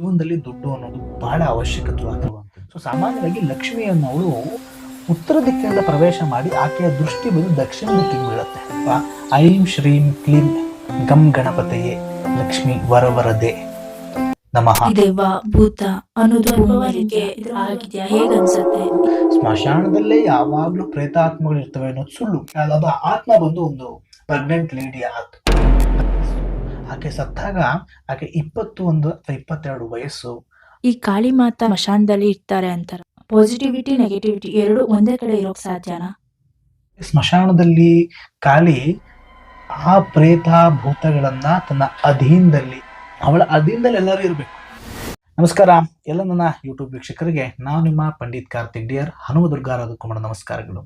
ಜೀವನದಲ್ಲಿ ದುಡ್ಡು ಅನ್ನೋದು ಬಹಳ ಅವಶ್ಯಕತೆವಾಗಿರುವಂಥದ್ದು ಸೊ ಸಾಮಾನ್ಯವಾಗಿ ಲಕ್ಷ್ಮಿ ಅನ್ನೋಳು ಉತ್ತರ ದಿಕ್ಕಿನಿಂದ ಪ್ರವೇಶ ಮಾಡಿ ಆಕೆಯ ದೃಷ್ಟಿ ಬಂದು ದಕ್ಷಿಣ ದಿಕ್ಕಿಗೆ ಬೀಳುತ್ತೆ? ಐಂ ಶ್ರೀಂ ಕ್ಲೀಂ ಗಂ ಗಣಪತಿಯೇ ಲಕ್ಷ್ಮಿ ವರವರದೆ ನಮಃ. ದೇವ ಭೂತ ಅನ್ನೋದು ಹೇಗನ್ಸತ್ತೆ? ಸ್ಮಶಾನದಲ್ಲೇ ಯಾವಾಗ್ಲೂ ಪ್ರೇತಾತ್ಮಗಳು ಇರ್ತವೆ ಅನ್ನೋದು ಸುಳ್ಳು. ಆತ್ಮ ಬಂದು ಒಂದು ಪ್ರೆಗ್ನೆಂಟ್ ಲೇಡಿ ಆತು. ಆಕೆ ಸತ್ತಾಗ ಆಕೆ ಇಪ್ಪತ್ತು ಒಂದು ಅಥವಾ ಇಪ್ಪತ್ತೆರಡು ವಯಸ್ಸು. ಈ ಕಾಳಿ ಮಾತಾ ಮಶಾನದಲ್ಲಿ ಇರ್ತಾರೆ ಅಂತಾರೆ. ಪಾಸಿಟಿವಿಟಿ ನೆಗೆಟಿವಿಟಿ ಎರಡು ಒಂದೇ ಕಡೆ ಇರೋಕ್ ಸಾಧ್ಯನಾ? ಸ್ಮಶಾನದಲ್ಲಿ ಕಾಳಿ ಆ ಪ್ರೇತ ಭೂತಗಳನ್ನ ತನ್ನ ಅಧೀನದಲ್ಲಿ ಅವಳ ಅಧೀನದಲ್ಲಿ ಎಲ್ಲರೂ ಇರಬೇಕು. ನಮಸ್ಕಾರ. ಎಲ್ಲ ನನ್ನ ಯೂಟ್ಯೂಬ್ ವೀಕ್ಷಕರಿಗೆ ನಾನು ನಿಮ್ಮ ಪಂಡಿತ್ ಕಾರ್ತಿಕ್ ಡಿಯರ್ ಹನುಮ ದುರ್ಗಾರಾಧ ಕುಮಾರ ನಮಸ್ಕಾರಗಳು.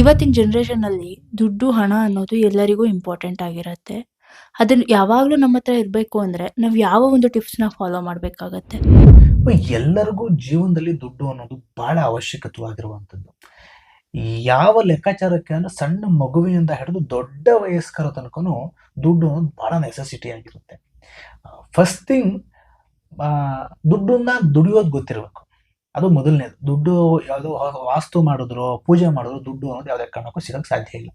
ಇವತ್ತಿನ ಜನರೇಷನ್ ಅಲ್ಲಿ ದುಡ್ಡು ಹಣ ಅನ್ನೋದು ಎಲ್ಲರಿಗೂ ಇಂಪಾರ್ಟೆಂಟ್ ಆಗಿರತ್ತೆ. ಅದನ್ನ ಯಾವಾಗಲೂ ನಮ್ಮ ಹತ್ರ ಇರಬೇಕು ಅಂದರೆ ನಾವು ಯಾವ ಒಂದು ಟಿಪ್ಸ್ನ ಫಾಲೋ ಮಾಡಬೇಕಾಗತ್ತೆ. ಎಲ್ಲರಿಗೂ ಜೀವನದಲ್ಲಿ ದುಡ್ಡು ಅನ್ನೋದು ಬಹಳ ಅವಶ್ಯಕತೆವಾಗಿರುವಂಥದ್ದು ಯಾವ ಲೆಕ್ಕಾಚಾರಕ್ಕೆ ಅಂದ್ರೆ ಸಣ್ಣ ಮಗುವಿನಿಂದ ಹಿಡಿದು ದೊಡ್ಡ ವಯಸ್ಕರ ತನಕನೂ ದುಡ್ಡು ಅನ್ನೋದು ಬಹಳ ನೆಸೆಸಿಟಿ ಆಗಿರುತ್ತೆ. ಫಸ್ಟ್ ಥಿಂಗ್ ದುಡ್ಡನ್ನ ದುಡಿಯೋದು ಗೊತ್ತಿರಬೇಕು. ಅದು ಮೊದಲನೇದು. ದುಡ್ಡು ಯಾವುದೋ ವಾಸ್ತು ಮಾಡಿದ್ರು, ಪೂಜೆ ಮಾಡಿದ್ರು, ದುಡ್ಡು ಅನ್ನೋದು ಯಾವುದೇ ಕಾರಣಕ್ಕೂ ಸಿಗಕ್ಕೆ ಸಾಧ್ಯ ಇಲ್ಲ.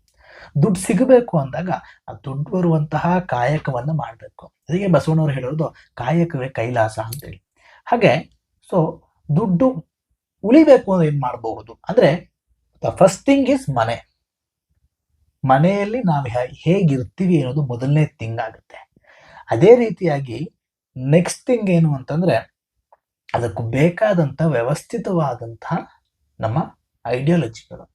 ದುಡ್ಡು ಸಿಗಬೇಕು ಅಂದಾಗ ಆ ದುಡ್ಡು ಬರುವಂತಹ ಕಾಯಕವನ್ನು ಮಾಡಬೇಕು. ಅದಕ್ಕೆ ಬಸವಣ್ಣವ್ರು ಹೇಳೋದು ಕಾಯಕವೇ ಕೈಲಾಸ ಅಂತೇಳಿ. ಹಾಗೆ ಸೊ ದುಡ್ಡು ಉಳಿಬೇಕು ಅಂದ್ರೆ ಏನು ಮಾಡಬಹುದು? ಅಂದ್ರೆ ದ ಫಸ್ಟ್ ಥಿಂಗ್ ಇಸ್ ಮನೆ. ಮನೆಯಲ್ಲಿ ನಾವು ಹೇಗಿರ್ತೀವಿ ಅನ್ನೋದು ಮೊದಲನೇ ಥಿಂಗ್ ಆಗುತ್ತೆ. ಅದೇ ರೀತಿಯಾಗಿ ನೆಕ್ಸ್ಟ್ ಥಿಂಗ್ ಏನು ಅಂತಂದ್ರೆ, ಅದಕ್ಕೂ ಬೇಕಾದಂಥ ವ್ಯವಸ್ಥಿತವಾದಂತಹ ನಮ್ಮ ಐಡಿಯಾಲಜಿಗಳು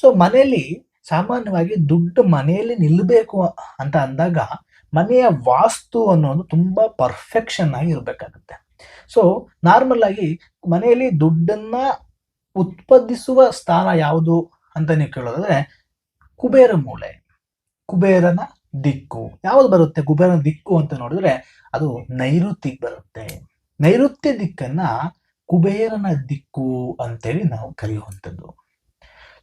ಸೊ ಮನೆಯಲ್ಲಿ ಸಾಮಾನ್ಯವಾಗಿ ದುಡ್ಡು ಮನೆಯಲ್ಲಿ ನಿಲ್ಲಬೇಕು ಅಂತ ಅಂದಾಗ ಮನೆಯ ವಾಸ್ತು ಅನ್ನೋದು ತುಂಬಾ ಪರ್ಫೆಕ್ಷನ್ ಆಗಿ ಇರಬೇಕಾಗುತ್ತೆ. ಸೊ ನಾರ್ಮಲ್ ಆಗಿ ಮನೆಯಲ್ಲಿ ದುಡ್ಡನ್ನ ಉತ್ಪಾದಿಸುವ ಸ್ಥಾನ ಯಾವುದು ಅಂತ ನೀವು ಕೇಳೋದಾದ್ರೆ ಕುಬೇರ ಮೂಳೆ, ಕುಬೇರನ ದಿಕ್ಕು. ಯಾವ್ದು ಬರುತ್ತೆ ಕುಬೇರನ ದಿಕ್ಕು ಅಂತ ನೋಡಿದ್ರೆ ಅದು ನೈಋತ್ಯಕ್ಕೆ ಬರುತ್ತೆ. ನೈಋತ್ಯ ದಿಕ್ಕನ್ನ ಕುಬೇರನ ದಿಕ್ಕು ಅಂತೇಳಿ ನಾವು ಕರೆಯುವಂಥದ್ದು.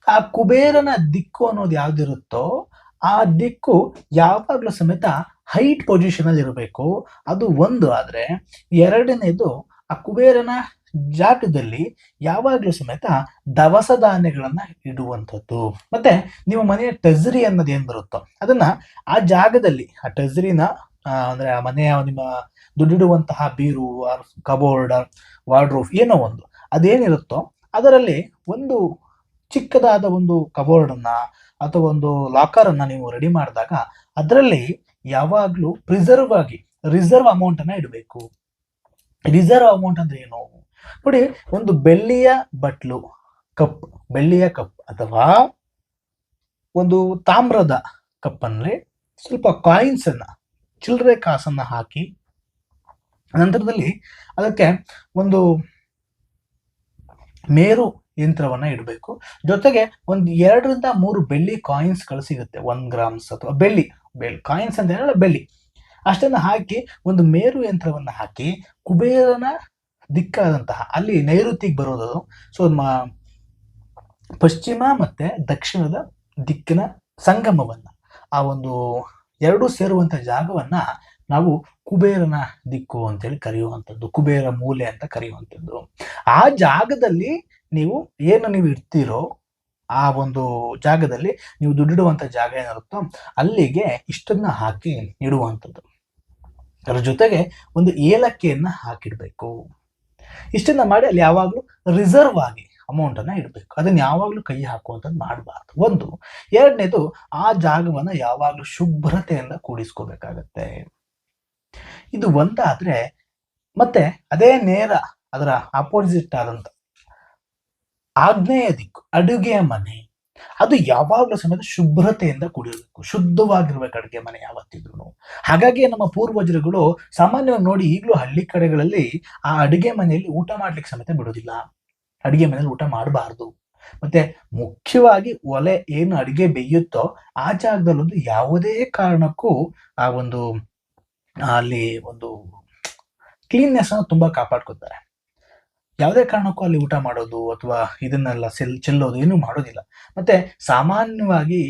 ಆ ಕುಬೇರನ ದಿಕ್ಕು ಅನ್ನೋದು ಯಾವ್ದಿರುತ್ತೋ ಆ ದಿಕ್ಕು ಯಾವಾಗಲೂ ಸಮೇತ ಹೈಟ್ ಪೊಸಿಷನ್ ಅಲ್ಲಿ ಇರಬೇಕು. ಅದು ಒಂದು ಆದ್ರೆ, ಎರಡನೇದು ಆ ಕುಬೇರನ ಜಾಗದಲ್ಲಿ ಯಾವಾಗಲೂ ಸಮೇತ ದವಸ ಧಾನ್ಯಗಳನ್ನು ಇಡುವಂಥದ್ದು. ಮತ್ತೆ ನಿಮ್ಮ ಮನೆಯ ಟಜರಿ ಅನ್ನೋದು ಏನು ಬರುತ್ತೋ, ಅದನ್ನ ಆ ಜಾಗದಲ್ಲಿ, ಆ ಟಜರಿನ ಅಂದ್ರೆ ಆ ಮನೆಯ ನಿಮ್ಮ ದುಡ್ಡಿಡುವಂತಹ ಬೀರು ಕಬೋರ್ಡ್ ವಾರ್ಡ್ರೋಫ್ ಏನೋ ಒಂದು, ಅದೇನಿರುತ್ತೋ ಅದರಲ್ಲಿ ಒಂದು ಚಿಕ್ಕದಾದ ಒಂದು ಕಬೋರ್ಡ್ ಅನ್ನ ಅಥವಾ ಒಂದು ಲಾಕರ್ ಅನ್ನ ನೀವು ರೆಡಿ ಮಾಡಿದಾಗ ಅದರಲ್ಲಿ ಯಾವಾಗಲೂ ಪ್ರಿಸರ್ವ್ ಆಗಿ ರಿಸರ್ವ್ ಅಮೌಂಟ್ ಅನ್ನ ಇಡಬೇಕು. ರಿಸರ್ವ್ ಅಮೌಂಟ್ ಅಂದ್ರೆ ಏನು? ನೋಡಿ, ಒಂದು ಬೆಳ್ಳಿಯ ಬಟ್ಲು ಕಪ್ ಬೆಳ್ಳಿಯ ಕಪ್ ಅಥವಾ ಒಂದು ತಾಮ್ರದ ಕಪ್ಪಲ್ಲಿ ಸ್ವಲ್ಪ ಕಾಯಿನ್ಸನ್ನು ಚಿಲ್ಲರೆ ಕಾಸನ್ನ ಹಾಕಿ ನಂತರದಲ್ಲಿ ಅದಕ್ಕೆ ಒಂದು ಮೇರು ಯಂತ್ರವನ್ನ ಇಡಬೇಕು. ಜೊತೆಗೆ ಒಂದು ಎರಡರಿಂದ ಮೂರು ಬೆಳ್ಳಿ ಕಾಯಿನ್ಸ್ಗಳು ಸಿಗುತ್ತೆ. ಒನ್ ಗ್ರಾಮ್ಸ್ ಅಥವಾ ಬೆಳ್ಳಿ. ಬೆಳ್ಳಿ ಕಾಯಿನ್ಸ್ ಅಂತ ಹೇಳಿದ್ರೆ ಬೆಳ್ಳಿ. ಅಷ್ಟನ್ನ ಹಾಕಿ ಒಂದು ಮೇರು ಯಂತ್ರವನ್ನ ಹಾಕಿ ಕುಬೇರನ ದಿಕ್ಕಾದಂತಹ ಅಲ್ಲಿ ನೈಋತ್ಯಕ್ಕೆ ಬರೋದು ಸೊ ಪಶ್ಚಿಮ ಮತ್ತೆ ದಕ್ಷಿಣದ ದಿಕ್ಕಿನ ಸಂಗಮವನ್ನ, ಆ ಒಂದು ಎರಡು ಸೇರುವಂತ ಜಾಗವನ್ನ ನಾವು ಕುಬೇರನ ದಿಕ್ಕು ಅಂತೇಳಿ ಕರೆಯುವಂಥದ್ದು ಕುಬೇರ ಮೂಲೆ ಅಂತ ಕರೆಯುವಂಥದ್ದು ಆ ಜಾಗದಲ್ಲಿ ನೀವು ಏನು ನೀವು ಇಡ್ತೀರೋ ಆ ಒಂದು ಜಾಗದಲ್ಲಿ ನೀವು ದುಡ್ಡಿಡುವಂಥ ಜಾಗ ಏನಿರುತ್ತೋ ಅಲ್ಲಿಗೆ ಇಷ್ಟನ್ನ ಹಾಕಿ ಇಡುವಂಥದ್ದು. ಅದರ ಜೊತೆಗೆ ಒಂದು ಏಲಕ್ಕಿಯನ್ನು ಹಾಕಿಡಬೇಕು. ಇಷ್ಟನ್ನ ಮಾಡಿ ಅಲ್ಲಿ ಯಾವಾಗಲೂ ರಿಸರ್ವ್ ಆಗಿ ಅಮೌಂಟನ್ನು ಇಡಬೇಕು. ಅದನ್ನ ಯಾವಾಗಲೂ ಕೈ ಹಾಕುವಂಥದ್ದು ಮಾಡಬಾರ್ದು. ಒಂದು. ಎರಡನೇದು, ಆ ಜಾಗವನ್ನ ಯಾವಾಗಲೂ ಶುಭ್ರತೆಯಿಂದ ಕೂಡಿಸ್ಕೋಬೇಕಾಗತ್ತೆ. ಇದು ಒಂದಾದರೆ ಮತ್ತೆ ಅದೇ ನೇರ, ಅದರ ಅಪೋಸಿಟ್ ಆದಂತ ಆಗ್ನೇಯ ದಿಕ್ಕು ಅಡುಗೆಯ ಮನೆ. ಅದು ಯಾವಾಗಲೂ ಸಮೇತ ಶುಭ್ರತೆಯಿಂದ ಕೂಡಿರಬೇಕು. ಶುದ್ಧವಾಗಿರ್ಬೇಕು ಅಡುಗೆ ಮನೆ ಯಾವತ್ತಿದ್ರು ಹಾಗಾಗಿ ನಮ್ಮ ಪೂರ್ವಜರುಗಳು ಸಾಮಾನ್ಯವಾಗಿ ನೋಡಿ ಈಗಲೂ ಹಳ್ಳಿ ಕಡೆಗಳಲ್ಲಿ ಆ ಅಡುಗೆ ಮನೆಯಲ್ಲಿ ಊಟ ಮಾಡ್ಲಿಕ್ಕೆ ಸಮೇತ ಬಿಡೋದಿಲ್ಲ ಅಡುಗೆ ಮನೆಯಲ್ಲಿ ಊಟ ಮಾಡಬಾರ್ದು. ಮತ್ತೆ ಮುಖ್ಯವಾಗಿ ಒಲೆ ಏನು ಅಡುಗೆ ಬೇಯುತ್ತೋ ಆ ಜಾಗದಲ್ಲೊಂದು ಯಾವುದೇ ಕಾರಣಕ್ಕೂ ಆ ಒಂದು, ಅಲ್ಲಿ ಒಂದು ಕ್ಲೀನ್ನೆಸ್ ಅನ್ನು ತುಂಬಾ ಕಾಪಾಡ್ಕೊತಾರೆ ಯಾವುದೇ ಕಾರಣಕ್ಕೂ ಅಲ್ಲಿ ಊಟ ಮಾಡೋದು ಅಥವಾ ಇದನ್ನೆಲ್ಲ ಸೆಲ್, ಚೆಲ್ಲೋದು ಏನೂ ಮಾಡೋದಿಲ್ಲ. ಮತ್ತೆ ಸಾಮಾನ್ಯವಾಗಿ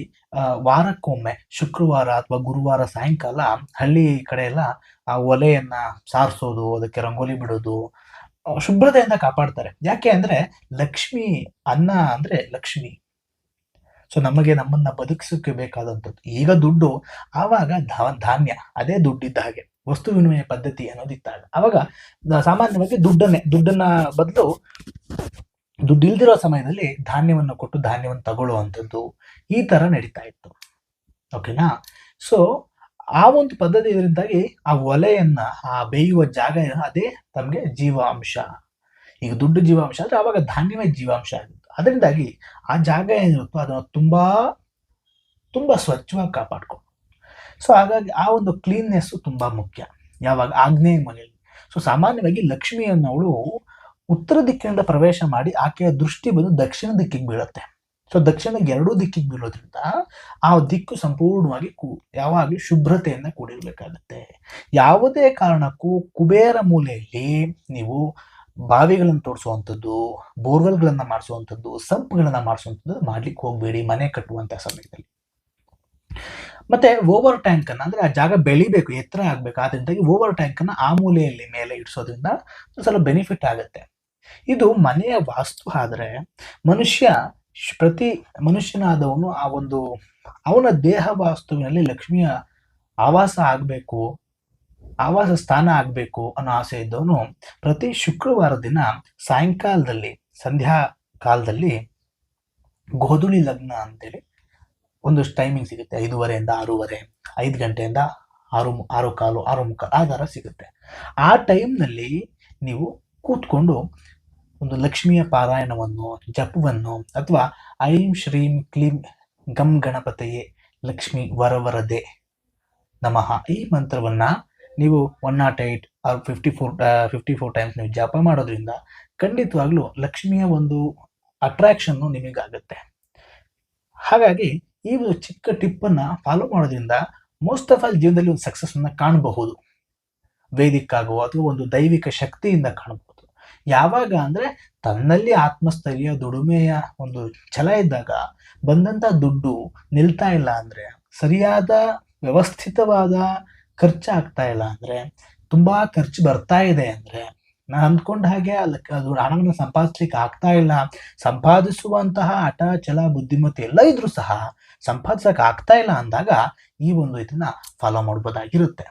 ವಾರಕ್ಕೊಮ್ಮೆ, ಶುಕ್ರವಾರ ಅಥವಾ ಗುರುವಾರ ಸಾಯಂಕಾಲ ಹಳ್ಳಿ ಕಡೆ ಎಲ್ಲ ಆ ಒಲೆಯನ್ನ ಸಾರಿಸೋದು, ಅದಕ್ಕೆ ರಂಗೋಲಿ ಬಿಡೋದು ಶುಭ್ರತೆಯಿಂದ ಕಾಪಾಡ್ತಾರೆ. ಯಾಕೆ ಅಂದ್ರೆ ಲಕ್ಷ್ಮಿ ಅನ್ನ ಅಂದ್ರೆ ಲಕ್ಷ್ಮಿ. ಸೊ ನಮಗೆ ನಮ್ಮನ್ನ ಬದುಕಿಸೋಕೆ ಬೇಕಾದಂಥದ್ದು. ಈಗ ದುಡ್ಡು ಆವಾಗ ಧಾನ್ಯ. ಅದೇ ದುಡ್ಡಿದ್ದ ಹಾಗೆ. ವಸ್ತು ವಿನಿಮಯ ಪದ್ಧತಿ ಅನ್ನೋದಿತ್ತಾಗ ಅವಾಗ ಸಾಮಾನ್ಯವಾಗಿ ದುಡ್ಡನ್ನೇ, ದುಡ್ಡನ್ನ ಬದಲು ದುಡ್ಡು ಇಲ್ದಿರೋ ಸಮಯದಲ್ಲಿ ಧಾನ್ಯವನ್ನು ಕೊಟ್ಟು ಧಾನ್ಯವನ್ನು ತಗೊಳ್ಳುವಂಥದ್ದು ಈ ತರ ನಡೀತಾ ಇತ್ತು. ಓಕೆನಾ ಸೊ ಆ ಒಂದು ಪದ್ಧತಿ ಇದರಿಂದಾಗಿ ಆ ಒಲೆಯನ್ನ, ಆ ಬೇಯುವ ಜಾಗ ಅದೇ ತಮಗೆ ಜೀವಾಂಶ. ಈಗ ದುಡ್ಡು ಜೀವಾಂಶ ಅಂದ್ರೆ ಅವಾಗ ಧಾನ್ಯವೇ ಜೀವಾಂಶ ಆಗಿತ್ತು. ಅದರಿಂದಾಗಿ ಆ ಜಾಗ ಏನಿರುತ್ತೋ ಅದನ್ನು ತುಂಬಾ ತುಂಬಾ ಸ್ವಚ್ಛವಾಗಿ ಕಾಪಾಡ್ಕೊಂಡು ಸೊ ಹಾಗಾಗಿ ಆ ಒಂದು ಕ್ಲೀನ್ನೆಸ್ ತುಂಬಾ ಮುಖ್ಯ. ಯಾವಾಗ? ಆಗ್ನೇಯ ಮನೆಯಲ್ಲಿ. ಸೊ ಸಾಮಾನ್ಯವಾಗಿ ಲಕ್ಷ್ಮಿ ಅನ್ನೋಳು ಉತ್ತರ ದಿಕ್ಕಿನಿಂದ ಪ್ರವೇಶ ಮಾಡಿ ಆಕೆಯ ದೃಷ್ಟಿ ಬಂದು ದಕ್ಷಿಣ ದಿಕ್ಕಿಗೆ ಬೀಳುತ್ತೆ. ಸೊ ದಕ್ಷಿಣಕ್ಕೆ ಎರಡೂ ದಿಕ್ಕಿಗೆ ಬೀಳೋದ್ರಿಂದ ಆ ದಿಕ್ಕು ಸಂಪೂರ್ಣವಾಗಿ ಕೂ, ಯಾವಾಗಲೂ ಶುಭ್ರತೆಯಿಂದ ಕೂಡಿರಬೇಕಾಗುತ್ತೆ. ಯಾವುದೇ ಕಾರಣಕ್ಕೂ ಕುಬೇರ ಮೂಲೆಯಲ್ಲಿ ನೀವು ಬಾವಿಗಳನ್ನು ತೋರಿಸುವಂಥದ್ದು, ಬೋರ್ವೆಲ್ಗಳನ್ನು ಮಾಡಿಸುವಂಥದ್ದು, ಸಂಪ್ಗಳನ್ನು ಮಾಡಿಸುವಂಥದ್ದು ಮಾಡ್ಲಿಕ್ಕೆ ಹೋಗಬೇಡಿ, ಮನೆ ಕಟ್ಟುವಂಥ ಸಮಯದಲ್ಲಿ. ಮತ್ತೆ ಓವರ್ ಟ್ಯಾಂಕ್ ಅನ್ನ, ಅಂದ್ರೆ ಆ ಜಾಗ ಬೆಳಿಬೇಕು, ಎತ್ತರ ಆಗ್ಬೇಕು, ಆದ್ರಿಂದಾಗಿ ಓವರ್ ಟ್ಯಾಂಕ್ ಅನ್ನ ಆ ಮೂಲೆಯಲ್ಲಿ ಮೇಲೆ ಇಡಿಸೋದ್ರಿಂದ ಸ್ವಲ್ಪ ಬೆನಿಫಿಟ್ ಆಗುತ್ತೆ. ಇದು ಮನೆಯ ವಾಸ್ತು ಆದ್ರೆ ಮನುಷ್ಯ ಪ್ರತಿ ಮನುಷ್ಯನಾದವನು ಆ ಒಂದು ಅವನ ದೇಹ ವಾಸ್ತುವಿನಲ್ಲಿ ಲಕ್ಷ್ಮಿಯ ಆವಾಸ ಆಗಬೇಕು, ಆವಾಸ ಸ್ಥಾನ ಆಗಬೇಕು ಅನ್ನೋ ಆಸೆ ಇದ್ದವನು ಪ್ರತಿ ಶುಕ್ರವಾರ ದಿನ ಸಾಯಂಕಾಲದಲ್ಲಿ, ಸಂಧ್ಯಾ ಕಾಲದಲ್ಲಿ ಗೋಧುಳಿ ಲಗ್ನ ಅಂತೇಳಿ ಒಂದು ಟೈಮಿಂಗ್ ಸಿಗುತ್ತೆ, ಐದುವರೆಯಿಂದ ಆರೂವರೆ, ಐದು ಗಂಟೆಯಿಂದ ಆರು ಆರು ಕಾಲು, ಆರು ಮುಕ್ಕಾಲು, ಆ ಥರ ಸಿಗುತ್ತೆ. ಆ ಟೈಮ್ನಲ್ಲಿ ನೀವು ಕೂತ್ಕೊಂಡು ಒಂದು ಲಕ್ಷ್ಮಿಯ ಪಾರಾಯಣವನ್ನು, ಜಪವನ್ನು ಅಥವಾ ಐಂ ಶ್ರೀಂ ಕ್ಲೀಂ ಗಮ್ ಗಣಪತಯೇ ಲಕ್ಷ್ಮಿ ವರವರದೆ ನಮಃ. ಈ ಮಂತ್ರವನ್ನು ನೀವು one nought eight or fifty four fifty four times ನೀವು ಜಪ ಮಾಡೋದ್ರಿಂದ ಖಂಡಿತವಾಗ್ಲೂ ಲಕ್ಷ್ಮಿಯ ಒಂದು ಅಟ್ರಾಕ್ಷನ್ನು ನಿಮಗಾಗುತ್ತೆ. ಹಾಗಾಗಿ ಈ ಒಂದು ಚಿಕ್ಕ ಟಿಪ್ ಅನ್ನ ಫಾಲೋ ಮಾಡೋದ್ರಿಂದ ಮೋಸ್ಟ್ ಆಫ್ ಆಲ್ ಜೀವನದಲ್ಲಿ ಒಂದು ಸಕ್ಸಸ್ ಅನ್ನ ಕಾಣಬಹುದು. ವೇದಿಕ್ ಆಗೋ ಅಥವಾ ಒಂದು ದೈವಿಕ ಶಕ್ತಿಯಿಂದ ಕಾಣಬಹುದು. ಯಾವಾಗ ಅಂದ್ರೆ ತನ್ನಲ್ಲಿ ಆತ್ಮಸ್ಥೈರ್ಯ, ದುಡಿಮೆಯ ಒಂದು ಛಲ ಇದ್ದಾಗ ಬಂದಂತ ದುಡ್ಡು ನಿಲ್ತಾ ಇಲ್ಲ ಅಂದ್ರೆ, ಸರಿಯಾದ ವ್ಯವಸ್ಥಿತವಾದ ಖರ್ಚು ಆಗ್ತಾ ಇಲ್ಲ ಅಂದ್ರೆ, ತುಂಬಾ ಖರ್ಚು ಬರ್ತಾ ಇದೆ ಅಂದ್ರೆ, ನಾನು ಅಂದ್ಕೊಂಡ ಹಾಗೆ ಅದು ಹಣವನ್ನು ಸಂಪಾದಿಸ್ಲಿಕ್ಕೆ ಆಗ್ತಾ ಇಲ್ಲ, ಸಂಪಾದಿಸುವಂತಹ ಹಠ, ಛಲ, ಬುದ್ಧಿಮತ್ತೆ ಎಲ್ಲ ಇದ್ರೂ ಸಹ ಸಂಪಾದಿಸಕ್ ಆಗ್ತಾ ಇಲ್ಲ ಅಂದಾಗ ಈ ಒಂದು ಇದನ್ನ ಫಾಲೋ ಮಾಡಬಹುದಾಗಿರುತ್ತೆ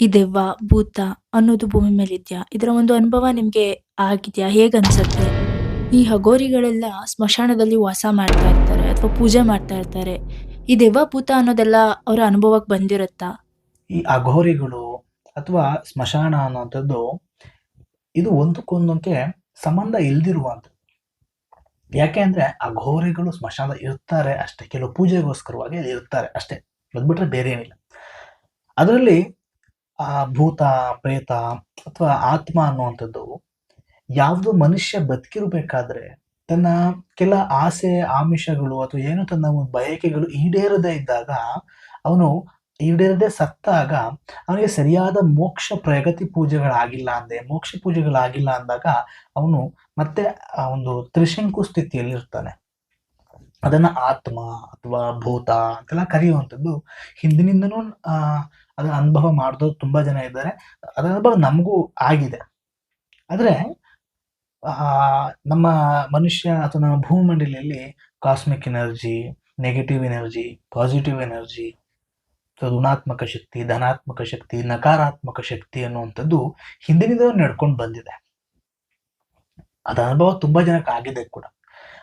ಈ ದೆವ್ವ ಭೂತ ಅನ್ನೋದು ಭೂಮಿ ಮೇಲಿದ್ಯಾ ಇದರ ಒಂದು ಅನುಭವ ನಿಮ್ಗೆ ಆಗಿದ್ಯಾ? ಹೇಗನ್ಸುತ್ತೆ ಈ ಹಗೋರಿಗಳೆಲ್ಲ ಸ್ಮಶಾನದಲ್ಲಿ ವಾಸ ಮಾಡ್ತಾ ಇರ್ತಾರೆ ಅಥವಾ ಪೂಜೆ ಮಾಡ್ತಾ ಇರ್ತಾರೆ. ಈ ದೆವ್ವ ಭೂತ ಅನ್ನೋದೆಲ್ಲ ಅವರ ಅನುಭವಕ್ಕೆ ಬಂದಿರುತ್ತಾ? ಈ ಅಘೋರಿಗಳು ಅಥವಾ ಸ್ಮಶಾನ ಅನ್ನುವಂಥದ್ದು ಇದು ಒಂದಕ್ಕೊಂದಕ್ಕೆ ಸಂಬಂಧ ಇಲ್ದಿರುವಂಥದ್ದು. ಯಾಕೆ ಅಂದರೆ ಆ ಘೋರಿಗಳು ಸ್ಮಶಾನ ಇರ್ತಾರೆ ಅಷ್ಟೇ. ಕೆಲವು ಪೂಜೆಗೋಸ್ಕರವಾಗಿ ಅಲ್ಲಿ ಇರ್ತಾರೆ ಅಷ್ಟೇ. ಅದು ಬೇರೆ ಏನಿಲ್ಲ. ಅದರಲ್ಲಿ ಆ ಭೂತ, ಪ್ರೇತ ಅಥವಾ ಆತ್ಮ ಅನ್ನುವಂಥದ್ದು ಯಾವುದು ಮನುಷ್ಯ ಬದುಕಿರಬೇಕಾದ್ರೆ ತನ್ನ ಕೆಲ ಆಸೆ, ಆಮಿಷಗಳು ಅಥವಾ ಏನು ತನ್ನ ಬಯಕೆಗಳು ಈಡೇರದೇ ಇದ್ದಾಗ ಅವನು ಈಡೇರದೆ ಸತ್ತಾಗ ಅವನಿಗೆ ಸರಿಯಾದ ಮೋಕ್ಷ ಪ್ರಗತಿ ಪೂಜೆಗಳಾಗಿಲ್ಲ ಅಂದೆ. ಮೋಕ್ಷ ಪೂಜೆಗಳಾಗಿಲ್ಲ ಅಂದಾಗ ಅವನು ಮತ್ತೆ ಆ ಒಂದು ತ್ರಿಶಂಕು ಸ್ಥಿತಿಯಲ್ಲಿ ಇರ್ತಾನೆ. ಅದನ್ನ ಆತ್ಮ ಅಥವಾ ಭೂತ ಅಂತೆಲ್ಲ ಕರೆಯುವಂಥದ್ದು ಹಿಂದಿನಿಂದನೂ ಅದನ್ನ ಅನುಭವ ಮಾಡಿದವ್ರು ತುಂಬಾ ಜನ ಇದ್ದಾರೆ. ಅದರ ಅನುಭವ ನಮಗೂ ಆಗಿದೆ. ಆದರೆ ನಮ್ಮ ಮನುಷ್ಯ ಅಥವಾ ನಮ್ಮ ಭೂಮಂಡಲಿಯಲ್ಲಿ cosmic energy negative energy positive energy ಋಣಾತ್ಮಕ ಶಕ್ತಿ, ಧನಾತ್ಮಕ ಶಕ್ತಿ, ನಕಾರಾತ್ಮಕ ಶಕ್ತಿ ಅನ್ನುವಂಥದ್ದು ಹಿಂದಿನಿಂದ ನಡ್ಕೊಂಡು ಬಂದಿದೆ. ಅದ ಅನುಭವ ತುಂಬಾ ಜನಕ್ಕೆ ಆಗಿದೆ ಕೂಡ.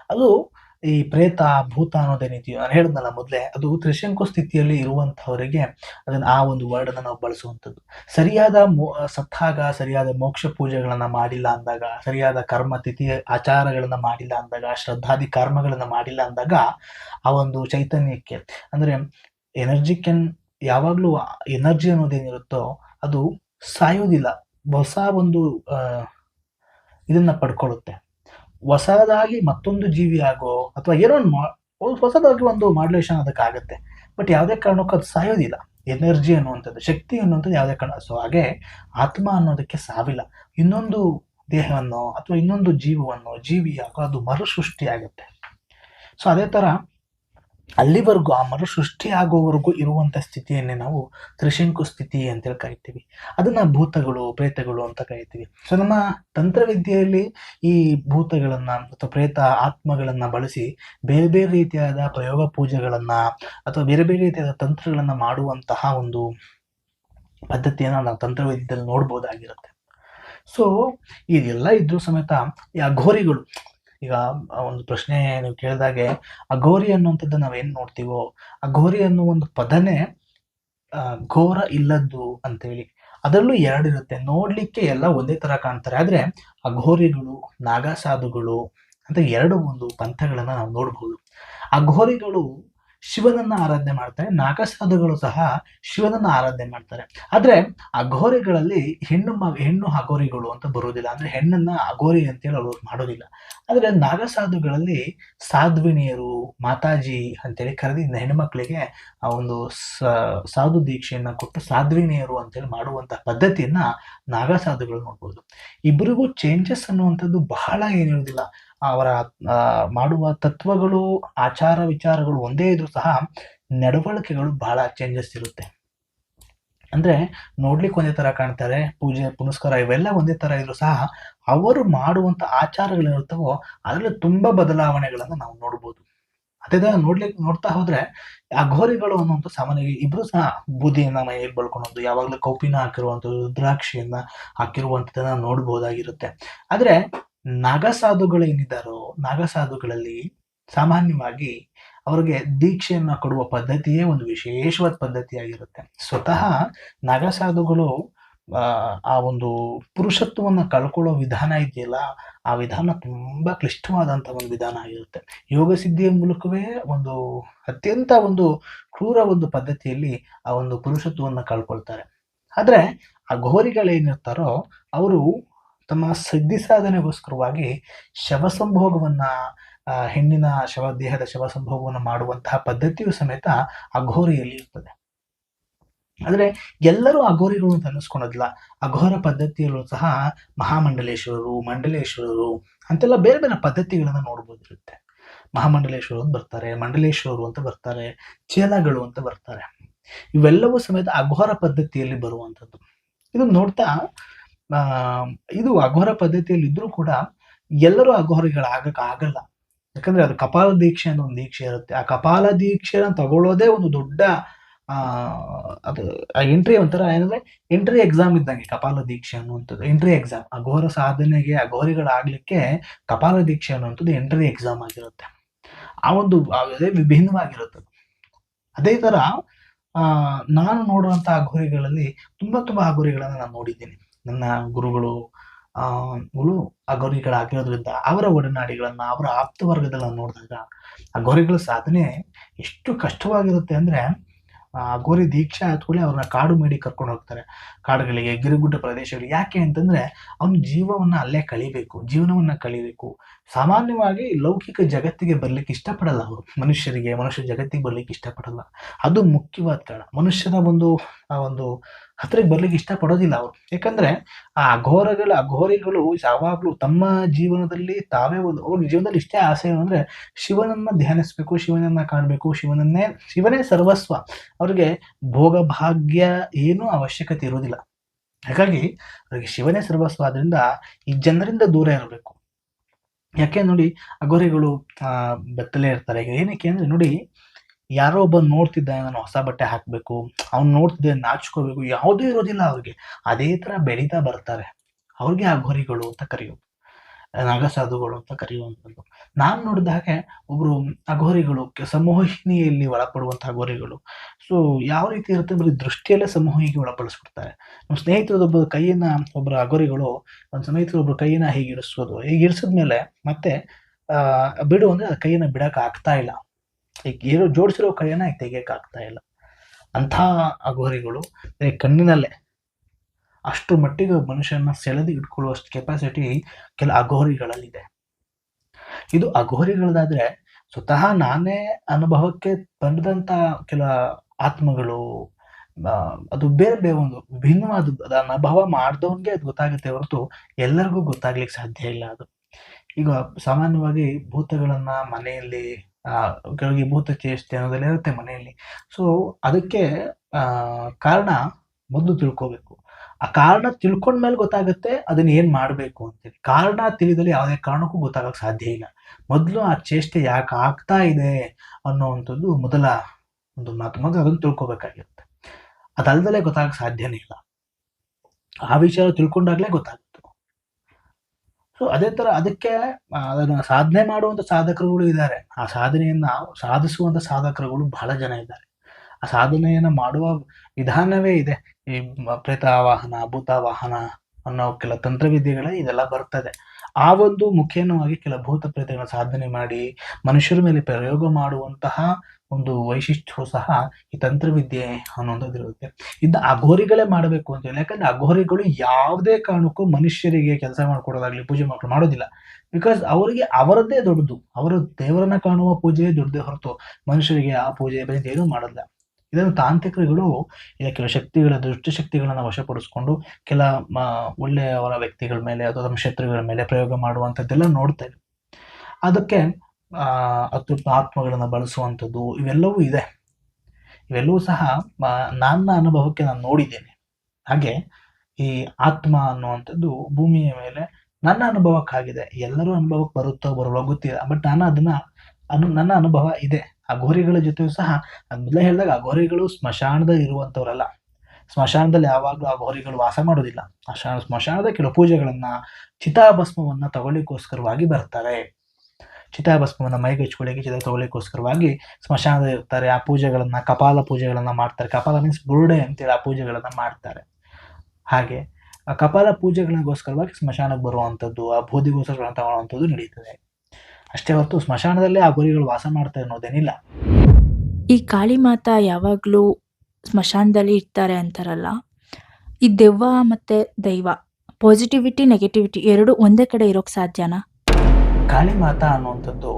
ಅದು ಈ ಪ್ರೇತ, ಭೂತ ಅನ್ನೋದೇನಿದೆಯೋ ನಾನು ಹೇಳಿದ್ನಲ್ಲ ಮೊದಲೇ, ಅದು ತ್ರಿಶಂಕು ಸ್ಥಿತಿಯಲ್ಲಿ ಇರುವಂತಹವರಿಗೆ ಅದನ್ನ ಆ ಒಂದು ವರ್ಡ್ ಅನ್ನ ನಾವು ಬಳಸುವಂಥದ್ದು. ಸರಿಯಾದ ಮೋ, ಸತ್ತಾಗ, ಸರಿಯಾದ ಮೋಕ್ಷ ಪೂಜೆಗಳನ್ನ ಮಾಡಿಲ್ಲ ಅಂದಾಗ, ಸರಿಯಾದ ಕರ್ಮ, ತಿಥಿ, ಆಚಾರಗಳನ್ನ ಮಾಡಿಲ್ಲ ಅಂದಾಗ, ಶ್ರದ್ಧಾದಿ ಕರ್ಮಗಳನ್ನ ಮಾಡಿಲ್ಲ ಅಂದಾಗ, ಆ ಒಂದು ಚೈತನ್ಯಕ್ಕೆ, ಅಂದ್ರೆ ಎನರ್ಜಿ ಕ್ಯಾನ್ ಯಾವಾಗ್ಲೂ ಎನರ್ಜಿ ಅನ್ನೋದೇನಿರುತ್ತೋ ಅದು ಸಾಯೋದಿಲ್ಲ ಹೊಸ ಒಂದು ಇದನ್ನು ಪಡ್ಕೊಳ್ಳುತ್ತೆ. ಹೊಸದಾಗಿ ಮತ್ತೊಂದು ಜೀವಿ ಆಗೋ ಅಥವಾ ಏನೋ ಒಂದು ಮಾ- ಹೊಸದಾಗಿ ಒಂದು ಮಾಡ್ಯುಲೇಷನ್ ಅದಕ್ಕಾಗುತ್ತೆ ಬಟ್ ಯಾವುದೇ ಕಾರಣಕ್ಕೂ ಅದು ಸಾಯೋದಿಲ್ಲ. ಎನರ್ಜಿ ಅನ್ನುವಂಥದ್ದು, ಶಕ್ತಿ ಅನ್ನುವಂಥದ್ದು ಯಾವುದೇ ಕಾರಣ. ಸೊ ಹಾಗೆ ಆತ್ಮ ಅನ್ನೋದಕ್ಕೆ ಸಾವಿಲ್ಲ. ಇನ್ನೊಂದು ದೇಹವನ್ನು ಅಥವಾ ಇನ್ನೊಂದು ಜೀವವನ್ನು ಜೀವಿಯಾಗೋ ಅದು ಮರುಸೃಷ್ಟಿಯಾಗುತ್ತೆ. ಸೊ ಅದೇ ತರ ಅಲ್ಲಿವರೆಗೂ ಆ ಮರು ಆಗೋವರೆಗೂ ಇರುವಂಥ ಸ್ಥಿತಿಯನ್ನೇ ನಾವು ತ್ರಿಶಂಕು ಸ್ಥಿತಿ ಅಂತೇಳಿ ಕರಿತೀವಿ. ಅದನ್ನ ಭೂತಗಳು, ಪ್ರೇತಗಳು ಅಂತ ಕರಿತೀವಿ. ಸೊ ನಮ್ಮ ತಂತ್ರವಿದ್ಯೆಯಲ್ಲಿ ಈ ಭೂತಗಳನ್ನು ಅಥವಾ ಪ್ರೇತ ಆತ್ಮಗಳನ್ನು ಬಳಸಿ ಬೇರೆ ಬೇರೆ ರೀತಿಯಾದ ಪ್ರಯೋಗ ಪೂಜೆಗಳನ್ನು ಅಥವಾ ಬೇರೆ ಬೇರೆ ರೀತಿಯಾದ ತಂತ್ರಗಳನ್ನು ಮಾಡುವಂತಹ ಒಂದು ಪದ್ಧತಿಯನ್ನು ನಾವು ತಂತ್ರವೈದ್ಯದಲ್ಲಿ ನೋಡ್ಬೋದಾಗಿರುತ್ತೆ. ಸೊ ಇದೆಲ್ಲ ಇದ್ರೂ ಸಮೇತ ಈ ಅಘೋರಿಗಳು ಈಗ ಒಂದು ಪ್ರಶ್ನೆ ನೀವು ಕೇಳಿದಾಗೆ ಅಘೋರಿ ಅನ್ನುವಂಥದ್ದು ನಾವೇನು ನೋಡ್ತೀವೋ ಅಘೋರಿ ಅನ್ನೋ ಒಂದು ಪದನೇ ಘೋರ ಇಲ್ಲದ್ದು ಅಂತೇಳಿ. ಅದರಲ್ಲೂ ಎರಡಿರುತ್ತೆ ನೋಡಲಿಕ್ಕೆ ಎಲ್ಲ ಒಂದೇ ತರ ಕಾಣ್ತಾರೆ. ಆದರೆ ಅಘೋರಿಗಳು ನಾಗಸಾಧುಗಳು ಅಂತ ಎರಡು ಒಂದು ಪಂಥಗಳನ್ನು ನಾವು ನೋಡ್ಬೋದು. ಅಘೋರಿಗಳು ಶಿವನನ್ನ ಆರಾಧನೆ ಮಾಡ್ತಾರೆ. ನಾಗಸಾಧುಗಳು ಸಹ ಶಿವನನ್ನ ಆರಾಧನೆ ಮಾಡ್ತಾರೆ. ಆದ್ರೆ ಅಘೋರಿಗಳಲ್ಲಿ ಹೆಣ್ಣು ಮ, ಹೆಣ್ಣು ಅಘೋರಿಗಳು ಅಂತ ಬರೋದಿಲ್ಲ ಅಂದ್ರೆ ಹೆಣ್ಣನ್ನ ಅಘೋರಿ ಅಂತೇಳಿ ಅವರು ಮಾಡೋದಿಲ್ಲ. ಆದ್ರೆ ನಾಗಸಾಧುಗಳಲ್ಲಿ ಸಾಧ್ವಿನಿಯರು, ಮಾತಾಜಿ ಅಂತೇಳಿ ಕರೆದಿ ಹೆಣ್ಮಕ್ಳಿಗೆ ಆ ಒಂದು ಸಾಧು ದೀಕ್ಷೆಯನ್ನ ಕೊಟ್ಟು ಸಾಧ್ವಿನಿಯರು ಅಂತೇಳಿ ಮಾಡುವಂತ ಪದ್ಧತಿಯನ್ನ ನಾಗಸಾಧುಗಳು ನೋಡ್ಬೋದು. ಇಬ್ಬರಿಗೂ ಚೇಂಜಸ್ ಅನ್ನುವಂಥದ್ದು ಬಹಳ ಏನಿರೋದಿಲ್ಲ ಅವರ ಮಾಡುವ ತತ್ವಗಳು, ಆಚಾರ ವಿಚಾರಗಳು ಒಂದೇ ಇದ್ರೂ ಸಹ ನಡವಳಿಕೆಗಳು ಬಹಳ ಚೇಂಜಸ್ ಇರುತ್ತೆ. ಅಂದ್ರೆ ನೋಡ್ಲಿಕ್ಕೆ ಒಂದೇ ತರ ಕಾಣ್ತಾರೆ, ಪೂಜೆ, ಪುನಸ್ಕಾರ ಇವೆಲ್ಲ ಒಂದೇ ತರ ಇದ್ರೂ ಸಹ ಅವರು ಮಾಡುವಂತ ಆಚಾರಗಳೇನಿರ್ತವೋ ಅದರಲ್ಲಿ ತುಂಬಾ ಬದಲಾವಣೆಗಳನ್ನು ನಾವು ನೋಡ್ಬೋದು. ಅದೇ ಥರ ನೋಡ್ಲಿಕ್ಕೆ, ನೋಡ್ತಾ ಹೋದ್ರೆ ಅಘೋರಿಗಳು ಅನ್ನುವಂಥ ಸಾಮಾನ್ಯ ಇಬ್ರು ಸಹ ಬೂದಿಯನ್ನ, ಮೈಯಲ್ಲಿ ಬಳ್ಕೊಳೋದು ಯಾವಾಗಲೂ ಕೌಪಿನ ಹಾಕಿರುವಂಥದ್ದು, ರುದ್ರಾಕ್ಷಿಯನ್ನ ಹಾಕಿರುವಂಥದ್ದನ್ನ ನೋಡ್ಬೋದಾಗಿರುತ್ತೆ. ಆದ್ರೆ ನಾಗಸಾಧುಗಳು ಏನಿದ್ದಾರೋ ನಾಗಸಾಧುಗಳಲ್ಲಿ ಸಾಮಾನ್ಯವಾಗಿ ಅವರಿಗೆ ದೀಕ್ಷೆಯನ್ನು ಕೊಡುವ ಪದ್ಧತಿಯೇ ಒಂದು ವಿಶೇಷವಾದ ಪದ್ಧತಿಯಾಗಿರುತ್ತೆ. ಸ್ವತಃ ನಾಗಸಾಧುಗಳು, ಆ ಒಂದು ಪುರುಷತ್ವವನ್ನು ಕಳ್ಕೊಳ್ಳೋ ವಿಧಾನ ಇದೆಯಲ್ಲ, ಆ ವಿಧಾನ ತುಂಬ ಕ್ಲಿಷ್ಟವಾದಂಥ ಒಂದು ವಿಧಾನ ಆಗಿರುತ್ತೆ. ಯೋಗ ಸಿದ್ಧಿಯ ಮೂಲಕವೇ ಒಂದು ಅತ್ಯಂತ ಒಂದು ಕ್ರೂರ ಒಂದು ಪದ್ಧತಿಯಲ್ಲಿ ಆ ಒಂದು ಪುರುಷತ್ವವನ್ನು ಕಳ್ಕೊಳ್ತಾರೆ. ಆದರೆ ಆ ಘೋರಿಗಳೇನಿರ್ತಾರೋ, ಅವರು ತಮ್ಮ ಸಿದ್ಧಿ ಸಾಧನೆಗೋಸ್ಕರವಾಗಿ ಶವ ಸಂಭೋಗವನ್ನ ಹೆಣ್ಣಿನ ಶವ, ದೇಹದ ಶವ ಸಂಭೋಗವನ್ನು ಮಾಡುವಂತಹ ಪದ್ಧತಿಯು ಸಮೇತ ಅಘೋರಿಯಲ್ಲಿ ಇರ್ತದೆ. ಆದರೆ ಎಲ್ಲರೂ ಅಘೋರಿಗಳು ಅಂತ ಅನ್ನಿಸ್ಕೊಳೋದಿಲ್ಲ. ಅಘೋರ ಪದ್ಧತಿಯಲ್ಲೂ ಸಹ ಮಹಾಮಂಡಲೇಶ್ವರರು, ಮಂಡಲೇಶ್ವರರು ಅಂತೆಲ್ಲ ಬೇರೆ ಬೇರೆ ಪದ್ಧತಿಗಳನ್ನ ನೋಡ್ಬೋದಿರುತ್ತೆ. ಮಹಾಮಂಡಲೇಶ್ವರರು ಅಂತ ಬರ್ತಾರೆ, ಮಂಡಲೇಶ್ವರರು ಅಂತ ಬರ್ತಾರೆ ಚೇಲಗಳು ಅಂತ ಬರ್ತಾರೆ. ಇವೆಲ್ಲವೂ ಸಮೇತ ಅಘೋರ ಪದ್ಧತಿಯಲ್ಲಿ ಬರುವಂಥದ್ದು. ಇದು ನೋಡ್ತಾ ಇದು ಅಘೋರ ಪದ್ಧತಿಯಲ್ಲಿ ಇದ್ರೂ ಕೂಡ ಎಲ್ಲರೂ ಅಘೋರಿಗಳಾಗಕ್ಕೆ ಆಗಲ್ಲ. ಯಾಕಂದ್ರೆ ಅದು ಕಪಾಲ ದೀಕ್ಷೆ ಅನ್ನೋ ಒಂದು ದೀಕ್ಷೆ ಇರುತ್ತೆ. ಆ ಕಪಾಲ ದೀಕ್ಷೆನ ತಗೊಳ್ಳೋದೇ ಒಂದು ದೊಡ್ಡ, ಆ, ಅದು ಆ ಎಂಟ್ರಿ ಒಂಥರ ಏನಂದ್ರೆ ಎಂಟ್ರಿ ಎಕ್ಸಾಮ್ ಇದ್ದಂಗೆ ಕಪಾಲ ದೀಕ್ಷೆ ಅನ್ನುವಂಥದ್ದು. ಎಂಟ್ರಿ ಎಕ್ಸಾಮ್ ಅಘೋರ ಸಾಧನೆಗೆ ಅಘೋರಿಗಳಾಗ್ಲಿಕ್ಕೆ ಕಪಾಲ ದೀಕ್ಷೆ ಅನ್ನುವಂಥದ್ದು ಎಂಟ್ರಿ ಎಕ್ಸಾಮ್ ಆಗಿರುತ್ತೆ. ಆ ಒಂದು, ಅದೇ ವಿಭಿನ್ನವಾಗಿರುತ್ತೆ. ಅದೇ ತರ ಆ, ನಾನು ನೋಡುವಂತ ಅಘೋರಿಗಳಲ್ಲಿ ತುಂಬಾ ತುಂಬಾ ಅಘೋರಿಗಳನ್ನ ನಾನು ನೋಡಿದ್ದೀನಿ. ನನ್ನ ಗುರುಗಳು ಆ ಗಳು ಅಘೋರಿಗಳಾಗಿರೋದ್ರಿಂದ ಅವರ ಒಡನಾಡಿಗಳನ್ನ ಅವರ ಆಪ್ತ ವರ್ಗದಲ್ಲ ನೋಡಿದಾಗ ಅಘೋರಿಗಳ ಸಾಧನೆ ಎಷ್ಟು ಕಷ್ಟವಾಗಿರುತ್ತೆ ಅಂದ್ರೆ ಆ ಗೋರಿ ದೀಕ್ಷೆ ಕೂಡಲೇ ಅವ್ರನ್ನ ಕಾಡು ಮೇಡಿ ಕರ್ಕೊಂಡು ಹೋಗ್ತಾರೆ. ಕಾಡುಗಳಿಗೆ ಗಿರಿಗುಡ್ಡ ಪ್ರದೇಶಗಳಿಗೆ. ಯಾಕೆ ಅಂತಂದ್ರೆ ಅವನ ಜೀವವನ್ನು ಅಲ್ಲೇ ಕಳಿಬೇಕು ಜೀವನವನ್ನು ಕಳಿಬೇಕು. ಸಾಮಾನ್ಯವಾಗಿ ಲೌಕಿಕ ಜಗತ್ತಿಗೆ ಬರ್ಲಿಕ್ಕೆ ಇಷ್ಟಪಡಲ್ಲ ಅವರು. ಮನುಷ್ಯರಿಗೆ ಮನುಷ್ಯ ಜಗತ್ತಿಗೆ ಬರ್ಲಿಕ್ಕೆ ಇಷ್ಟಪಡಲ್ಲ. ಅದು ಮುಖ್ಯವಾದ ಕಾರಣ. ಮನುಷ್ಯನ ಒಂದು ಆ ಒಂದು ಹತ್ರಕ್ಕೆ ಬರ್ಲಿಕ್ಕೆ ಇಷ್ಟಪಡೋದಿಲ್ಲ ಅವರು. ಯಾಕಂದ್ರೆ ಆ ಅಘೋರಗಳ ಅಘೋರಿಗಳು ಯಾವಾಗಲೂ ತಮ್ಮ ಜೀವನದಲ್ಲಿ ತಾವೇ ಒಂದು, ಅವ್ರ ಜೀವನದಲ್ಲಿ ಇಷ್ಟೇ ಆಸೆ ಅಂದ್ರೆ ಶಿವನನ್ನ ಧ್ಯಾನಿಸ್ಬೇಕು, ಶಿವನನ್ನ ಕಾಣಬೇಕು, ಶಿವನನ್ನೇ, ಶಿವನೇ ಸರ್ವಸ್ವ. ಅವ್ರಿಗೆ ಭೋಗ ಭಾಗ್ಯ ಏನೂ ಅವಶ್ಯಕತೆ ಇರೋದಿಲ್ಲ ಹಾಗಾಗಿ ಅವರಿಗೆ ಶಿವನೇ ಸರ್ವಸ್ವ ಆದ್ರಿಂದ ಈ ಜನರಿಂದ ದೂರ ಇರಬೇಕು. ಯಾಕೆ ನೋಡಿ ಅಘೋರಿಗಳು ಬೆತ್ತಲೇ ಇರ್ತಾರೆ. ಏನಕ್ಕೆ ಅಂದ್ರೆ ನೋಡಿ ಯಾರೋ ಒಬ್ಬ ನೋಡ್ತಿದ್ದ ನಾನು ಹೊಸ ಬಟ್ಟೆ ಹಾಕ್ಬೇಕು, ಅವ್ನು ನೋಡ್ತಿದ್ದೆ ನಾಚ್ಕೋಬೇಕು, ಯಾವುದೂ ಇರೋದಿಲ್ಲ ಅವ್ರಿಗೆ. ಅದೇ ತರ ಬೆಳೀತಾ ಬರ್ತಾರೆ. ಅವ್ರಿಗೆ ಆ ಘೋರಿಗಳು ಅಂತ ಕರೆಯೋದು. ನಾಗಸಾಧುಗಳು ಅಂತ ಕರೆಯುವಂಥದ್ದು. ನಾನು ನೋಡಿದ ಹಾಗೆ ಒಬ್ರು ಅಘೋರಿಗಳು ಸಮೂಹಿನಿಯಲ್ಲಿ ಒಳಪಡುವಂತಹ ಅಘೋರಿಗಳು. ಸೊ ಯಾವ ರೀತಿ ಇರುತ್ತೆ? ಬರೀ ದೃಷ್ಟಿಯಲ್ಲೇ ಸಮೂಹಿಗೆ ಒಳಪಡಿಸ್ಬಿಡ್ತಾರೆ. ನಮ್ಮ ಸ್ನೇಹಿತರದೊಬ್ಬ ಕೈಯನ್ನ ಒಬ್ಬರ ಅಘೋರಿಗಳು ಒಂದು ಸ್ನೇಹಿತರು ಒಬ್ಬರ ಕೈಯನ್ನ ಹೀಗೆ ಇರಿಸೋದು ಹೀಗೆ ಇರಿಸಿದ್ಮೇಲೆ ಮತ್ತೆ ಬಿಡು ಅಂದರೆ ಕೈಯನ್ನ ಬಿಡಕ್ ಆಗ್ತಾ ಇಲ್ಲ. ಈಗ ಏನೋ ಜೋಡಿಸಿರೋ ಕೈಯನ್ನ ತೆಗಿಯೋಕ್ಕಾಗ್ತಾ ಇಲ್ಲ. ಅಂಥ ಅಘೋರಿಗಳು ಕಣ್ಣಿನಲ್ಲೇ ಅಷ್ಟು ಮಟ್ಟಿಗೆ ಮನುಷ್ಯನ ಸೆಳೆದು ಇಟ್ಕೊಳ್ಳುವಷ್ಟು ಕೆಪಾಸಿಟಿ ಕೆಲ ಅಘೋರಿಗಳಲ್ಲಿದೆ. ಇದು ಅಘೋರಿಗಳದಾದ್ರೆ ಸ್ವತಃ ನಾನೇ ಅನುಭವಕ್ಕೆ ಬಂದಂಥ ಕೆಲ ಆತ್ಮಗಳು ಅದು ಬೇರೆ ಬೇರೆ ಒಂದು ಭಿನ್ನವಾದ ಅನುಭವ ಮಾಡಿದವನಿಗೆ ಅದು ಗೊತ್ತಾಗುತ್ತೆ ಹೊರತು ಎಲ್ಲರಿಗೂ ಗೊತ್ತಾಗ್ಲಿಕ್ಕೆ ಸಾಧ್ಯ ಇಲ್ಲ ಅದು. ಈಗ ಸಾಮಾನ್ಯವಾಗಿ ಭೂತಗಳನ್ನ ಮನೆಯಲ್ಲಿ ಕೆಲವರಿಗೆ ಭೂತ ಚೇಷ್ಟೆ ಅನ್ನೋದೆಲ್ಲ ಇರುತ್ತೆ ಮನೆಯಲ್ಲಿ. ಸೊ ಅದಕ್ಕೆ ಕಾರಣ ಮೊದಲು ತಿಳ್ಕೋಬೇಕು. ಆ ಕಾರಣ ತಿಳ್ಕೊಂಡ್ಮೇಲೆ ಗೊತ್ತಾಗುತ್ತೆ, ಅದನ್ನ ಏನ್ ಮಾಡಬೇಕು ಅಂತೇಳಿ. ಕಾರಣ ತಿಳಿದಲ್ಲಿ ಯಾವುದೇ ಕಾರಣಕ್ಕೂ ಗೊತ್ತಾಗಕ್ಕೆ ಸಾಧ್ಯ ಇಲ್ಲ. ಮೊದಲು ಆ ಚೇಷ್ಟೆ ಯಾಕೆ ಆಗ್ತಾ ಇದೆ ಅನ್ನೋವಂಥದ್ದು ಮೊದಲ ಒಂದು ಮಾತು. ಮೊದಲು ಅದನ್ನು ತಿಳ್ಕೊಬೇಕಾಗಿರುತ್ತೆ. ಅದಲ್ದಲೇ ಗೊತ್ತಾಗಕ್ಕೆ ಸಾಧ್ಯನೇ ಇಲ್ಲ. ಆ ವಿಚಾರ ತಿಳ್ಕೊಂಡಾಗ್ಲೇ ಗೊತ್ತಾಗುತ್ತೆ. ಸೊ ಅದೇ ತರ ಅದಕ್ಕೆ ಅದನ್ನು ಸಾಧನೆ ಮಾಡುವಂತ ಸಾಧಕರುಗಳು ಇದ್ದಾರೆ. ಆ ಸಾಧನೆಯನ್ನ ಸಾಧಿಸುವಂತ ಸಾಧಕರುಗಳು ಬಹಳ ಜನ ಇದ್ದಾರೆ. ಆ ಸಾಧನೆಯನ್ನ ಮಾಡುವ ವಿಧಾನವೇ ಇದೆ. ಈ ಪ್ರೇತಾವಾಹನ, ಭೂತಾವಾಹನ ಅನ್ನೋ ಕೆಲ ತಂತ್ರವಿದ್ಯೆಗಳೇ ಇದೆಲ್ಲ ಬರ್ತದೆ. ಆ ಒಂದು ಮುಖೇನವಾಗಿ ಕೆಲ ಭೂತ ಪ್ರೇತಗಳ ಸಾಧನೆ ಮಾಡಿ, ಮನುಷ್ಯರ ಮೇಲೆ ಪ್ರಯೋಗ ಮಾಡುವಂತಹ ಒಂದು ವೈಶಿಷ್ಟ್ಯವು ಸಹ ಈ ತಂತ್ರವಿದ್ಯೆ ಅನ್ನುವಂಥದ್ದು ಇರುತ್ತೆ ಇನ್ನು ಅಘೋರಿಗಳೇ ಮಾಡಬೇಕು ಅಂತ ಹೇಳಿ. ಯಾಕಂದ್ರೆ ಅಘೋರಿಗಳು ಯಾವುದೇ ಕಾರಣಕ್ಕೂ ಮನುಷ್ಯರಿಗೆ ಕೆಲಸ ಮಾಡ್ಕೊಡೋದಾಗ್ಲಿ, ಪೂಜೆ ಮಾಡ್ಕೊಂಡು, ಮಾಡೋದಿಲ್ಲ. ಬಿಕಾಸ್ ಅವರಿಗೆ ಅವರದ್ದೇ ದೊಡ್ಡದು. ಅವರ ದೇವರನ್ನ ಕಾಣುವ ಪೂಜೆ ದೊಡ್ಡದೇ ಹೊರತು ಮನುಷ್ಯರಿಗೆ ಆ ಪೂಜೆ ಬೇರೆ ಏನೂ ಮಾಡೋದಿಲ್ಲ ಇದನ್ನು ತಾಂತ್ರಿಕರುಗಳು ಕೆಲವು ಕೆಲ ಶಕ್ತಿಗಳ, ದುಷ್ಟ ಶಕ್ತಿಗಳನ್ನ ವಶಪಡಿಸ್ಕೊಂಡು ಕೆಲ ಒಳ್ಳೆಯವರ ವ್ಯಕ್ತಿಗಳ ಮೇಲೆ ಅಥವಾ ತಮ್ಮ ಶತ್ರುಗಳ ಮೇಲೆ ಪ್ರಯೋಗ ಮಾಡುವಂಥದ್ದೆಲ್ಲ ನೋಡ್ತೇವೆ ಅದಕ್ಕೆ ಆ ಆತ್ಮಗಳನ್ನು ಬಳಸುವಂಥದ್ದು ಇವೆಲ್ಲವೂ ಇದೆ. ಇವೆಲ್ಲವೂ ಸಹ ನನ್ನ ಅನುಭವಕ್ಕೆ ನಾನು ನೋಡಿದ್ದೇನೆ. ಹಾಗೆ ಈ ಆತ್ಮ ಅನ್ನುವಂಥದ್ದು ಭೂಮಿಯ ಮೇಲೆ ನನ್ನ ಅನುಭವಕ್ಕಾಗಿದೆ. ಎಲ್ಲರೂ ಅನುಭವಕ್ಕೆ ಬರುತ್ತೋ ಬರುವ ಗೊತ್ತಿಲ್ಲ. ಬಟ್ ನಾನು ಅದನ್ನ ಅನು, ನನ್ನ ಅನುಭವ ಇದೆ. ಆ ಗೋರಿಗಳ ಜೊತೆಯೂ ಸಹ ಮೊದಲೇ ಹೇಳಿದಾಗ ಆ ಗೋರಿಗಳು ಸ್ಮಶಾನದಲ್ಲಿ ಇರುವಂಥವರಲ್ಲ. ಸ್ಮಶಾನದಲ್ಲಿ ಯಾವಾಗಲೂ ಆ ಗೋರಿಗಳು ವಾಸ ಮಾಡೋದಿಲ್ಲ. ಆ ಸ್ಮಶಾನದ ಕೆಲವು ಪೂಜೆಗಳನ್ನ ಚಿತಾಭಸ್ಮವನ್ನ ತಗೊಳ್ಳಿಕ್ಕೋಸ್ಕರವಾಗಿ ಬರ್ತಾರೆ. ಚಿತಾಭಸ್ಮವನ್ನ ಮೈಗೆ ಹಚ್ಕೊಳ್ಳಿಕ್ಕೆ ಚಿತ ತಗೊಳ್ಳಿಕ್ಕೋಸ್ಕರವಾಗಿ ಸ್ಮಶಾನದಲ್ಲಿ ಇರ್ತಾರೆ. ಆ ಪೂಜೆಗಳನ್ನು, ಕಪಾಲ ಪೂಜೆಗಳನ್ನು ಮಾಡ್ತಾರೆ. ಕಪಾಲ ಮೀನ್ಸ್ ಬುರುಡೆ ಅಂತೇಳಿ ಆ ಪೂಜೆಗಳನ್ನು ಮಾಡ್ತಾರೆ. ಹಾಗೆ, ಆ ಕಪಾಲ ಪೂಜೆಗಳಿಗೋಸ್ಕರವಾಗಿ ಸ್ಮಶಾನಕ್ಕೆ ಬರುವಂಥದ್ದು, ಆ ಬೋಧಿಗೋಸ್ಕರ ತಗೊಳ್ಳುವಂಥದ್ದು ನಡೀತದೆ. ಅಷ್ಟೇ ಹೊರತು ಸ್ಮಶಾನದಲ್ಲೇ ಆ ಗುರಿಗಳು ವಾಸ ಮಾಡ್ತಾರೆ ಅನ್ನೋದೇನಿಲ್ಲ. ಈ ಕಾಳಿ ಮಾತಾ ಯಾವಾಗ್ಲೂ ಸ್ಮಶಾನದಲ್ಲಿ ಇರ್ತಾರೆ ಅಂತಾರಲ್ಲ, ಈ ದೆವ್ವ ಮತ್ತೆ ದೈವ ಪಾಸಿಟಿವಿಟಿ ನೆಗೆಟಿವಿಟಿ ಎರಡು ಒಂದೇ ಕಡೆ ಇರೋಕೆ ಸಾಧ್ಯನಾ? ಕಾಳಿ ಮಾತಾ ಅನ್ನುವಂಥದ್ದು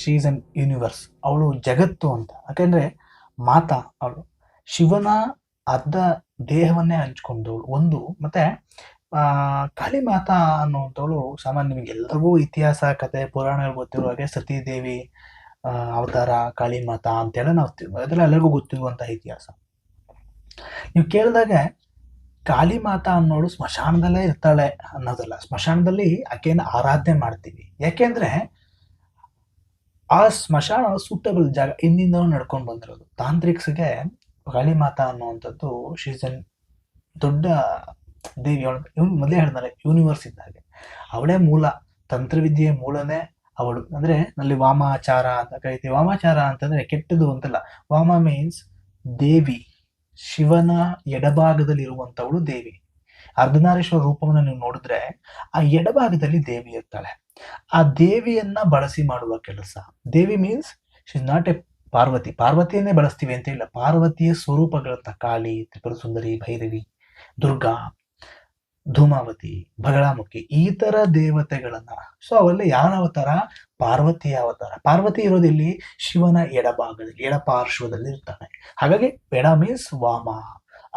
ಶೀಸ್ ಅನ್ ಯೂನಿವರ್ಸ್ ಅವಳು ಜಗತ್ತು ಅಂತ. ಯಾಕೆಂದ್ರೆ ಮಾತಾ ಅವಳು. ಶಿವನ ಅರ್ಧ ದೇಹವನ್ನೇ ಹಂಚ್ಕೊಂಡವಳು ಒಂದು, ಮತ್ತೆ ಕಾಳಿ ಮಾತಾ ಅನ್ನುವಂಥವಳು ಸಾಮಾನ್ಯ ನಿಮಗೆ ಎಲ್ಲರಿಗೂ ಇತಿಹಾಸ, ಕತೆ, ಪುರಾಣಗಳು ಗೊತ್ತಿರೋ ಹಾಗೆ ಸತೀದೇವಿ ಅವತಾರ ಕಾಳಿ ಮಾತಾ ಅಂತೇಳಿ ನಾವು ಅದೆಲ್ಲ ಎಲ್ಲರಿಗೂ ಗೊತ್ತಿರುವಂತಹ ಇತಿಹಾಸ. ನೀವು ಕೇಳಿದಾಗ ಕಾಳಿ ಮಾತಾ ಅನ್ನೋಳು ಸ್ಮಶಾನದಲ್ಲೇ ಇರ್ತಾಳೆ ಅನ್ನೋದಲ್ಲ. ಸ್ಮಶಾನದಲ್ಲಿ ಆಕೆಯನ್ನು ಆರಾಧನೆ ಮಾಡ್ತೀವಿ. ಯಾಕೆಂದ್ರೆ ಆ ಸ್ಮಶಾನ ಸೂಟಬಲ್ ಜಾಗ ಹಿಂದಿಂದ ನಡ್ಕೊಂಡು ಬಂದಿರೋದು. ತಾಂತ್ರಿಕ್ಸ್ಗೆ ಕಾಳಿ ಮಾತಾ ಅನ್ನುವಂಥದ್ದು ಶೀಸನ್ ದೊಡ್ಡ ದೇವಿ. ಅವಳು ಇವ್ನು ಮೊದಲೇ ಹೇಳ್ತಾರೆ ಯೂನಿವರ್ಸ್ ಇದ್ದಾಗೆ. ಅವಳೇ ಮೂಲ, ತಂತ್ರವಿದ್ಯೆಯ ಮೂಲನೇ ಅವಳು. ಅಂದ್ರೆ ನಲ್ಲಿ ವಾಮಾಚಾರ ಅಂತ ಕರಿತೀವಿ. ವಾಮಾಚಾರ ಅಂತಂದ್ರೆ ಕೆಟ್ಟದು ಅಂತಲ್ಲ. ವಾಮ ಮೀನ್ಸ್ ದೇವಿ. ಶಿವನ ಎಡಭಾಗದಲ್ಲಿ ಇರುವಂತವಳು ದೇವಿ. ಅರ್ಧನಾರೇಶ್ವರ ರೂಪವನ್ನು ನೀವು ನೋಡಿದ್ರೆ ಆ ಎಡಭಾಗದಲ್ಲಿ ದೇವಿ ಇರ್ತಾಳೆ. ಆ ದೇವಿಯನ್ನ ಬಳಸಿ ಮಾಡುವ ಕೆಲಸ. ದೇವಿ means she not a Parvati. ಪಾರ್ವತಿಯನ್ನೇ ಬಳಸ್ತೀವಿ ಅಂತ ಇಲ್ಲ. ಪಾರ್ವತಿಯ ಸ್ವರೂಪಗಳಂತ ಕಾಳಿ ತ್ರಿಪುರ ಸುಂದರಿ ಭೈರವಿ, ದುರ್ಗಾ ಧೂಮಾವತಿ, ಬಗಳಾಮುಖಿ ಈ ತರ ದೇವತೆಗಳನ್ನ. ಸೊ ಅವೆಲ್ಲ ಯಾರ ಅವತಾರ? ಪಾರ್ವತಿಯ ಅವತಾರ. ಪಾರ್ವತಿ ಇರೋದಿಲ್ಲಿ ಶಿವನ ಎಡಭಾಗದಲ್ಲಿ ಎಡಪಾರ್ಶ್ವದಲ್ಲಿ ಇರ್ತಾನೆ. ಹಾಗಾಗಿ ಎಡ ಮೀನ್ಸ್ ವಾಮ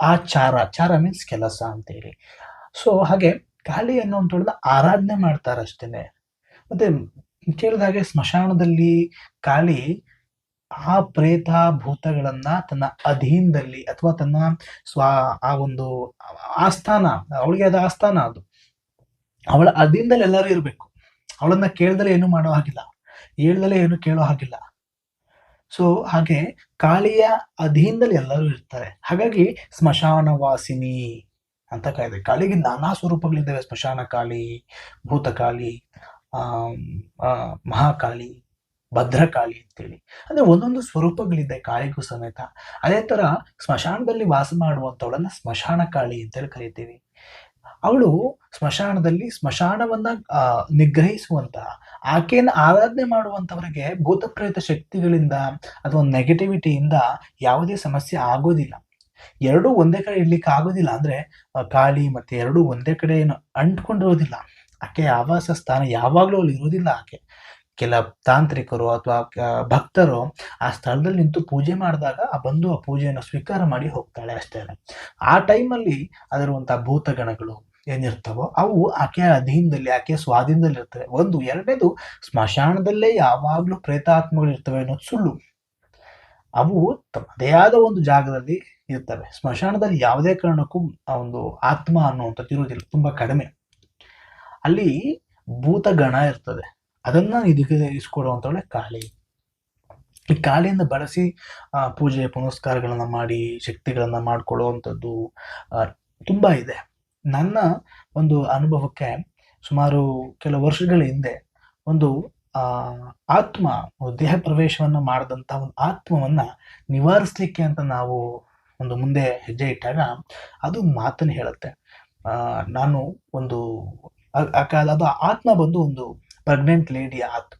ಆಚಾರ ಚಾರ ಮೀನ್ಸ್ ಕೆಲಸ ಅಂತೇಳಿ. ಸೊ ಹಾಗೆ ಕಾಳಿ ಅನ್ನುವಂಥವ್ಳನ್ನ ಆರಾಧನೆ ಮಾಡ್ತಾರಷ್ಟೇನೆ. ಮತ್ತೆ ಕೇಳಿದ ಹಾಗೆ ಸ್ಮಶಾನದಲ್ಲಿ ಕಾಳಿ ಆ ಪ್ರೇತ ಭೂತಗಳನ್ನ ತನ್ನ ಅಧೀನದಲ್ಲಿ ಅಥವಾ ತನ್ನ ಸ್ವ ಆ ಒಂದು ಆಸ್ಥಾನ ಅವಳಿಗೆ ಅದು ಆಸ್ಥಾನ ಅದು. ಅವಳ ಅಧೀನದಲ್ಲಿ ಎಲ್ಲರೂ ಇರಬೇಕು. ಅವಳನ್ನ ಕೇಳ್ದಲೇ ಏನು ಮಾಡೋ ಹಾಗಿಲ್ಲ. ಹೇಳ್ದಲೇ ಏನು ಕೇಳೋ ಹಾಗಿಲ್ಲ. ಸೊ ಹಾಗೆ ಕಾಳಿಯ ಅಧೀನದಲ್ಲಿ ಎಲ್ಲರೂ ಇರ್ತಾರೆ. ಹಾಗಾಗಿ ಸ್ಮಶಾನ ವಾಸಿನಿ ಅಂತ ಕಾಯ್ದೆ. ಕಾಳಿಗೆ ನಾನಾ ಸ್ವರೂಪಗಳಿದ್ದಾವೆ. ಸ್ಮಶಾನ ಕಾಳಿ ಭೂತಕಾಳಿ ಆ, ಮಹಾಕಾಳಿ. ಭದ್ರಕಾಳಿ ಅಂತೇಳಿ. ಅಂದ್ರೆ ಒಂದೊಂದು ಸ್ವರೂಪಗಳಿದೆ ಕಾಳಿಗೂ ಸಮೇತ. ಅದೇ ತರ ಸ್ಮಶಾನದಲ್ಲಿ ವಾಸ ಮಾಡುವಂತವಳನ್ನ ಸ್ಮಶಾನ ಕಾಳಿ ಅಂತೇಳಿ ಕರಿತೀವಿ. ಅವಳು ಸ್ಮಶಾನದಲ್ಲಿ ಸ್ಮಶಾನವನ್ನ ನಿಗ್ರಹಿಸುವಂತ, ಆಕೆಯನ್ನು ಆರಾಧನೆ ಮಾಡುವಂತವರಿಗೆ ಭೂತಪ್ರೇತ ಶಕ್ತಿಗಳಿಂದ ಅಥವಾ ನೆಗೆಟಿವಿಟಿಯಿಂದ ಯಾವುದೇ ಸಮಸ್ಯೆ ಆಗೋದಿಲ್ಲ. ಎರಡೂ ಒಂದೇ ಕಡೆ ಇಡ್ಲಿಕ್ಕೆ ಆಗೋದಿಲ್ಲ ಅಂದ್ರೆ ಕಾಳಿ ಮತ್ತೆ ಎರಡೂ ಒಂದೇ ಕಡೆ ಏನು ಅಂಟ್ಕೊಂಡಿರೋದಿಲ್ಲ. ಆಕೆ ಆವಾಸ ಸ್ಥಾನ ಯಾವಾಗಲೂ ಅಲ್ಲಿ ಇರೋದಿಲ್ಲ ಆಕೆ. ಕೆಲ ತಾಂತ್ರಿಕರು ಅಥವಾ ಭಕ್ತರು ಆ ಸ್ಥಳದಲ್ಲಿ ನಿಂತು ಪೂಜೆ ಮಾಡಿದಾಗ ಆ ಬಂದು ಆ ಪೂಜೆಯನ್ನು ಸ್ವೀಕಾರ ಮಾಡಿ ಹೋಗ್ತಾಳೆ ಅಷ್ಟೇ. ಆ ಟೈಮಲ್ಲಿ ಅದರುವಂತಹ ಭೂತಗಣಗಳು ಏನಿರ್ತವೋ ಅವು ಆಕೆಯ ಅಧೀನದಲ್ಲಿ, ಆಕೆಯ ಸ್ವಾಧೀನದಲ್ಲಿ ಇರ್ತವೆ. ಒಂದು, ಎರಡನೇದು ಸ್ಮಶಾನದಲ್ಲೇ ಯಾವಾಗಲೂ ಪ್ರೇತಾತ್ಮಗಳು ಇರ್ತವೆ ಅನ್ನೋದು ಸುಳ್ಳು. ಅವು ತಮ್ಮದೇ ಆದ ಒಂದು ಜಾಗದಲ್ಲಿ ಇರ್ತವೆ. ಸ್ಮಶಾನದಲ್ಲಿ ಯಾವುದೇ ಕಾರಣಕ್ಕೂ ಆ ಒಂದು ಆತ್ಮ ಅನ್ನುವಂಥದ್ದು ಇರುವುದಿಲ್ಲ. ತುಂಬಾ ಕಡಿಮೆ. ಅಲ್ಲಿ ಭೂತಗಣ ಇರ್ತದೆ. ಅದನ್ನ ಇದಕ್ಕೆ ಇಸ್ಕೊಡುವಂಥವಳೆ ಕಾಳಿ. ಈ ಕಾಳಿಯಿಂದ ಬಳಸಿ ಪೂಜೆ ಪುನಸ್ಕಾರಗಳನ್ನು ಮಾಡಿ, ಶಕ್ತಿಗಳನ್ನು ಮಾಡಿಕೊಳ್ಳುವಂಥದ್ದು ತುಂಬ ಇದೆ. ನನ್ನ ಒಂದು ಅನುಭವಕ್ಕೆ ಸುಮಾರು ಕೆಲವು ವರ್ಷಗಳ ಹಿಂದೆ ಒಂದು ಆತ್ಮ ದೇಹ ಪ್ರವೇಶವನ್ನ ಮಾಡದಂತ ಒಂದು ಆತ್ಮವನ್ನ ನಿವಾರಿಸ್ಲಿಕ್ಕೆ ಅಂತ ನಾವು ಒಂದು ಮುಂದೆ ಹೆಜ್ಜೆ ಇಟ್ಟಾಗ ಅದು ಮಾತನ್ನು ಹೇಳುತ್ತೆ. ನಾನು ಒಂದು, ಆ- ಅದು ಆತ್ಮ ಬಂದು ಒಂದು ಪ್ರೆಗ್ನೆಂಟ್ ಲೇಡಿ ಆತ್ಮ.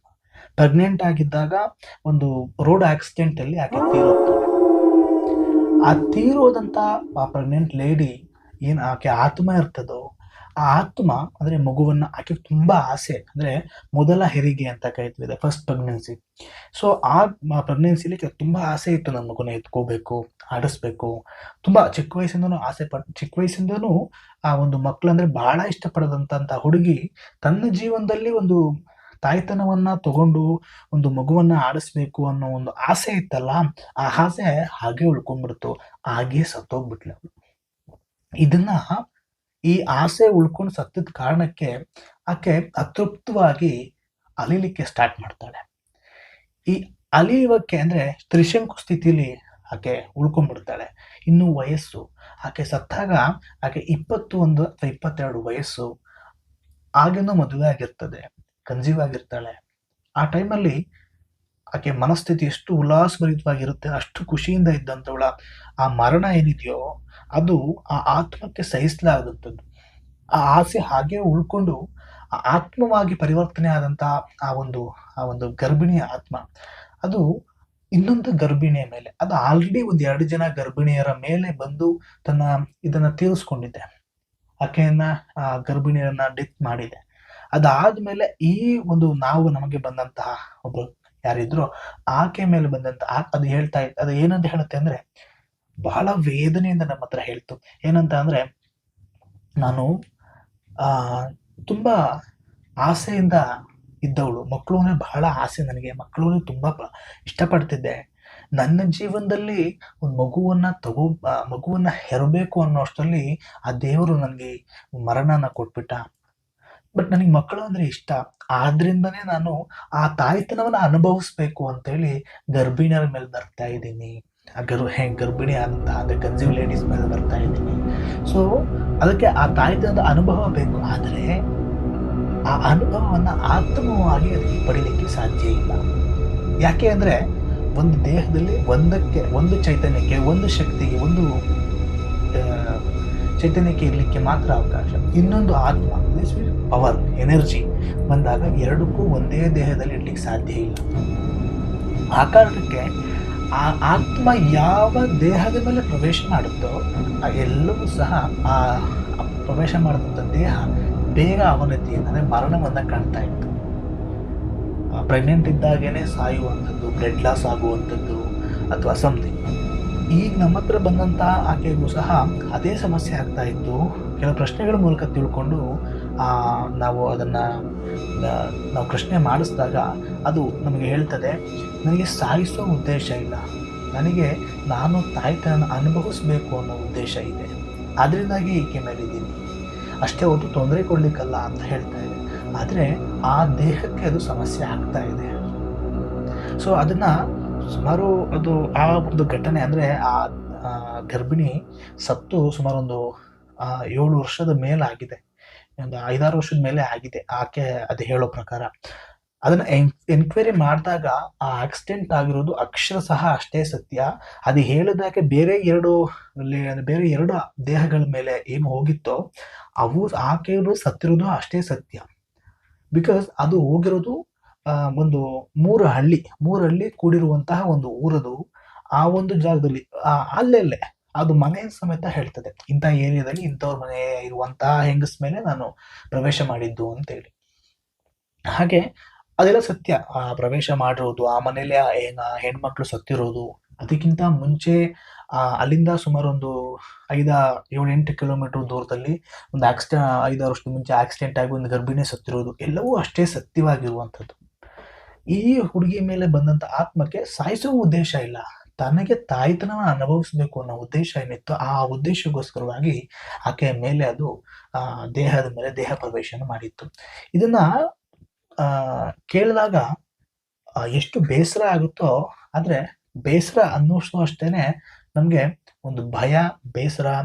ಪ್ರೆಗ್ನೆಂಟ್ ಆಗಿದ್ದಾಗ ಒಂದು ರೋಡ್ ಆಕ್ಸಿಡೆಂಟ್ ಅಲ್ಲಿ ಆಕೆ ತೀರೋಗ್ತಾಳೆ ಆ ತೀರೋದಂತ ಆ ಪ್ರೆಗ್ನೆಂಟ್ ಲೇಡಿ ಏನ್ ಆಕೆ ಆತ್ಮ ಇರ್ತದೋ ಆ ಆತ್ಮ ಅಂದ್ರೆ ಮಗುವನ್ನ ಆಕೆ ತುಂಬಾ ಆಸೆ. ಅಂದ್ರೆ ಮೊದಲ ಹೆರಿಗೆ ಅಂತ ಕರಿತೀವಿ ಫಸ್ಟ್ ಪ್ರೆಗ್ನೆನ್ಸಿ ಸೊ ಆ ಪ್ರೆಗ್ನೆನ್ಸಿಲಿ ತುಂಬಾ ಆಸೆ ಇತ್ತು ನನ್ನ ಮಗುನ ಎತ್ಕೋಬೇಕು, ಆಡಿಸ್ಬೇಕು. ತುಂಬಾ ಚಿಕ್ಕ ವಯಸ್ಸಿಂದನೂ ಆಸೆ ಪಟ್ ಚಿಕ್ಕ ವಯಸ್ಸಿಂದನೂ ಆ ಒಂದು ಮಕ್ಕಳಂದ್ರೆ ಬಹಳ ಇಷ್ಟಪಡದಂತ ಹುಡುಗಿ ತನ್ನ ಜೀವನದಲ್ಲಿ ಒಂದು ತಾಯ್ತನವನ್ನ ತಗೊಂಡು ಒಂದು ಮಗುವನ್ನ ಆಡಿಸ್ಬೇಕು ಅನ್ನೋ ಒಂದು ಆಸೆ ಇತ್ತಲ್ಲ, ಆ ಆಸೆ ಹಾಗೆ ಉಳ್ಕೊಂಡ್ಬಿಡ್ತು. ಹಾಗೆ ಸತ್ತೋಗ್ಬಿಟ್ಲು. ಇದನ್ನ ಈ ಆಸೆ ಉಳ್ಕೊಂಡು ಸತ್ತದ ಕಾರಣಕ್ಕೆ ಆಕೆ ಅತೃಪ್ತವಾಗಿ ಅಲಿಲಿಕ್ಕೆ ಸ್ಟಾರ್ಟ್ ಮಾಡ್ತಾಳೆ. ಈ ಅಲಿಯುವಕ್ಕೆ ಅಂದ್ರೆ ತ್ರಿಶಂಕು ಸ್ಥಿತಿಲಿ ಆಕೆ ಉಳ್ಕೊಂಡ್ಬಿಡ್ತಾಳೆ. ಇನ್ನು ವಯಸ್ಸು. ಆಕೆ ಸತ್ತಾಗ ಆಕೆ ಇಪ್ಪತ್ತು ಒಂದು ಅಥವಾ ಇಪ್ಪತ್ತೆರಡು ವಯಸ್ಸು ಆಗಿನೂ ಮದುವೆ ಆಗಿರ್ತದೆ. ಕನ್ಸೀವ್ ಆಗಿರ್ತಾಳೆ. ಆ ಟೈಮಲ್ಲಿ ಆಕೆ ಮನಸ್ಥಿತಿ ಎಷ್ಟು ಉಲ್ಲಾಸಭರಿತವಾಗಿರುತ್ತೆ, ಅಷ್ಟು ಖುಷಿಯಿಂದ ಇದ್ದಂಥವಳ ಆ ಮರಣ ಏನಿದೆಯೋ ಅದು ಆ ಆತ್ಮಕ್ಕೆ ಸಹಿಸಲಾಗದಂಥದ್ದು ಆ ಆಸೆ ಹಾಗೆ ಉಳ್ಕೊಂಡು ಆತ್ಮವಾಗಿ ಪರಿವರ್ತನೆ ಆದಂತಹ ಆ ಒಂದು ಆ ಒಂದು ಗರ್ಭಿಣಿ ಆತ್ಮ, ಅದು ಇನ್ನೊಂದು ಗರ್ಭಿಣಿಯ ಮೇಲೆ, ಅದು ಆಲ್ರೆಡಿ ಒಂದು ಎರಡು ಜನ ಗರ್ಭಿಣಿಯರ ಮೇಲೆ ಬಂದು ತನ್ನ ಇದನ್ನ ತೀರಿಸ್ಕೊಂಡಿದೆ. ಆಕೆಯನ್ನ, ಆ ಗರ್ಭಿಣಿಯರನ್ನ ಡೆತ್ ಮಾಡಿದೆ. ಅದಾದ್ಮೇಲೆ ಈ ಒಂದು ನಾವು ನಮಗೆ ಬಂದಂತಹ ಒಬ್ರು ಯಾರಿದ್ರು ಆಕೆ ಮೇಲೆ ಬಂದಂತ ಅದು ಹೇಳ್ತಾ ಇತ್ತು ಅದು ಏನಂತ ಹೇಳುತ್ತೆ ಅಂದ್ರೆ ಬಹಳ ವೇದನೆಯಿಂದ ನಮ್ಮ ಹತ್ರ ಹೇಳ್ತು. ಏನಂತ ಅಂದ್ರೆ ನಾನು, ಆ, ತುಂಬಾ ಆಸೆಯಿಂದ ಇದ್ದವಳು. ಮಕ್ಕಳು ಅಂದ್ರೆ ಬಹಳ ಆಸೆ ನನಗೆ. ಮಕ್ಕಳು ತುಂಬಾ ಇಷ್ಟಪಡ್ತಿದ್ದೆ. ನನ್ನ ಜೀವನದಲ್ಲಿ ಒಂದು ಮಗುವನ್ನ ತಗೋ ಮಗುವನ್ನ ಹೆರಬೇಕು ಅನ್ನೋ ಅಷ್ಟರಲ್ಲಿ ಆ ದೇವರು ನನಗೆ ಮರಣನ ಕೊಟ್ಬಿಟ್ಟ. ಬಟ್ ನನಗೆ ಮಕ್ಕಳು ಅಂದ್ರೆ ಇಷ್ಟ. ಆದ್ರಿಂದನೇ ನಾನು ಆ ತಾಯ್ತನವನ್ನ ಅನುಭವಿಸ್ಬೇಕು ಅಂತೇಳಿ ಗರ್ಭಿಣಿಯರ ಮೇಲೆ ಬರ್ತಾ ಇದ್ದೀನಿ. ಆ ಗರ್ ಹೆಂಗೆ ಗರ್ಭಿಣಿ ಅಂತ, ಅಂದ್ರೆ ಕನ್ಸೀವ್ ಲೇಡೀಸ್ ಮೇಲೆ ಬರ್ತಾ ಇದ್ದೀನಿ. ಸೊ ಅದಕ್ಕೆ ಆ ತಾಯ್ತನದ ಅನುಭವ ಬೇಕು. ಆದರೆ ಆ ಅನುಭವವನ್ನ ಆತ್ಮವಾಗಿ ಅದಕ್ಕೆ ಪಡೀಲಿಕ್ಕೆ ಸಾಧ್ಯ ಇಲ್ಲ. ಯಾಕೆ ಅಂದ್ರೆ ಒಂದು ದೇಹದಲ್ಲಿ ಒಂದಕ್ಕೆ, ಒಂದು ಚೈತನ್ಯಕ್ಕೆ, ಒಂದು ಶಕ್ತಿಗೆ, ಒಂದು ಚೈತನ್ಯಕ್ಕೆ ಇರಲಿಕ್ಕೆ ಮಾತ್ರ ಅವಕಾಶ. ಇನ್ನೊಂದು ಆತ್ಮ. ಪವರ್ ಎನರ್ಜಿ ಬಂದಾಗ ಎರಡಕ್ಕೂ ಒಂದೇ ದೇಹದಲ್ಲಿ ಇಡ್ಲಿಕ್ಕೆ ಸಾಧ್ಯ ಇಲ್ಲ. ಆ ಕಾರಣಕ್ಕೆ ಆ ಆತ್ಮ ಯಾವ ದೇಹದ ಮೇಲೆ ಪ್ರವೇಶ ಮಾಡುತ್ತೋ, ಆ ಎಲ್ಲವೂ ಸಹ ಆ ಪ್ರವೇಶ ಮಾಡಿದಂಥ ದೇಹ ಬೇಗ ಅವನತಿ ಅಂದರೆ ಮರಣವನ್ನ ಕಾಣ್ತಾ ಇತ್ತು. ಪ್ರೆಗ್ನೆಂಟ್ ಇದ್ದಾಗೇನೆ ಸಾಯುವಂಥದ್ದು ಬ್ಲಡ್ ಲಾಸ್ ಆಗುವಂಥದ್ದು ಅಥವಾ ಸಮಥಿಂಗ್ ಈಗ ನಮ್ಮ ಹತ್ರ ಬಂದಂತಹ ಆಕೆಗೂ ಸಹ ಅದೇ ಸಮಸ್ಯೆ ಆಗ್ತಾ ಇತ್ತು. ಕೆಲವು ಪ್ರಶ್ನೆಗಳ ಮೂಲಕ ತಿಳ್ಕೊಂಡು ನಾವು ಅದನ್ನು ನಾವು ಪ್ರಶ್ನೆ ಮಾಡಿಸಿದಾಗ ಅದು ನಮಗೆ ಹೇಳ್ತದೆ, ನನಗೆ ಸಾಯಿಸೋ ಉದ್ದೇಶ ಇಲ್ಲ. ನನಗೆ ನಾನು ತಾಯ್ತನ ಅನುಭವಿಸ್ಬೇಕು ಅನ್ನೋ ಉದ್ದೇಶ ಇದೆ. ಅದರಿಂದಾಗಿ ಈಕೆ ಮೇಲಿದ್ದೀನಿ. ಅಷ್ಟೇ ಹೊತ್ತು ತೊಂದರೆ ಕೊಡಲಿಕ್ಕಲ್ಲ ಅಂತ ಹೇಳ್ತಾ ಇದೆ. ಆದರೆ ಆ ದೇಹಕ್ಕೆ ಅದು ಸಮಸ್ಯೆ ಆಗ್ತಾ ಇದೆ. ಸೊ ಅದನ್ನು ಸುಮಾರು ಅದು ಆ ಒಂದು ಘಟನೆ ಅಂದರೆ ಆ ಗರ್ಭಿಣಿ ಸತ್ತು ಸುಮಾರೊಂದು ಏಳು ವರ್ಷದ ಮೇಲಾಗಿದೆ. ಒಂದು ಐದಾರು ವರ್ಷದ ಮೇಲೆ ಆಗಿದೆ. ಆಕೆ ಅದು ಹೇಳೋ ಪ್ರಕಾರ. ಅದನ್ನ ಎನ್ಕ್ವೈರಿ ಮಾಡಿದಾಗ ಆ ಆಕ್ಸಿಡೆಂಟ್ ಆಗಿರೋದು ಅಕ್ಷರ ಸಹ ಅಷ್ಟೇ ಸತ್ಯ. ಅದು ಹೇಳಿದಾಗೆ ಬೇರೆ ಎರಡು ಬೇರೆ ಎರಡು ದೇಹಗಳ ಮೇಲೆ ಏನು ಹೋಗಿತ್ತೋ ಅವು ಆಕೆಯೂ ಸತ್ತಿರೋದು ಅಷ್ಟೇ ಸತ್ಯ. ಬಿಕಾಸ್ ಅದು ಹೋಗಿರೋದು ಒಂದು ಮೂರು ಹಳ್ಳಿ ಮೂರು ಹಳ್ಳಿ ಕೂಡಿರುವಂತಹ ಒಂದು ಊರದು. ಆ ಒಂದು ಜಾಗದಲ್ಲಿ ಅಲ್ಲೇ ಅಲ್ಲೆಲ್ಲೇ. ಅದು ಮನೆ ಸಮೇತ ಹೇಳ್ತದೆ. ಇಂಥ ಏರಿಯಾದಲ್ಲಿ ಇಂಥವ್ರ ಮನೆ ಇರುವಂತಹ ಹೆಂಗಸ್ ಮೇಲೆ ನಾನು ಪ್ರವೇಶ ಮಾಡಿದ್ದು ಅಂತೇಳಿ. ಹಾಗೆ ಅದೆಲ್ಲ ಸತ್ಯ. ಆ ಪ್ರವೇಶ ಮಾಡಿರೋದು, ಆ ಮನೇಲಿ ಹೆಣ್ಮಕ್ಳು ಸತ್ತಿರೋದು, ಅದಕ್ಕಿಂತ ಮುಂಚೆ ಅಲ್ಲಿಂದ ಸುಮಾರು ಒಂದು ಐದ ಏಳು ಎಂಟು ಕಿಲೋಮೀಟರ್ ದೂರದಲ್ಲಿ ಒಂದು ಆಕ್ಸಿಡೆಂಟ್ ಐದಾರು ವರ್ಷದ ಮುಂಚೆ ಆಕ್ಸಿಡೆಂಟ್ ಆಗಿ ಒಂದು ಗರ್ಭಿಣಿ ಸತ್ತಿರೋದು, ಎಲ್ಲವೂ ಅಷ್ಟೇ ಸತ್ಯವಾಗಿರುವಂಥದ್ದು. ಈ ಹುಡುಗಿ ಮೇಲೆ ಬಂದಂತ ಆತ್ಮಕ್ಕೆ ಸಾಯಿಸುವ ಉದ್ದೇಶ ಇಲ್ಲ. ತನಗೆ ತಾಯ್ತನ ಅನುಭವಿಸ್ಬೇಕು ಅನ್ನೋ ಉದ್ದೇಶ ಏನಿತ್ತು ಆ ಉದ್ದೇಶಕ್ಕೋಸ್ಕರವಾಗಿ ಆಕೆಯ ಮೇಲೆ ಅದು, ಆ, ದೇಹದ ಮೇಲೆ ದೇಹ ಪ್ರವೇಶನ ಮಾಡಿತ್ತು. ಇದನ್ನ, ಆ, ಕೇಳಿದಾಗ ಎಷ್ಟು ಬೇಸರ ಆಗುತ್ತೋ, ಆದ್ರೆ ಬೇಸರ ಅನ್ನೋಷ್ಟು ಅಷ್ಟೇನೆ ನಮ್ಗೆ ಒಂದು ಭಯ, ಬೇಸರ,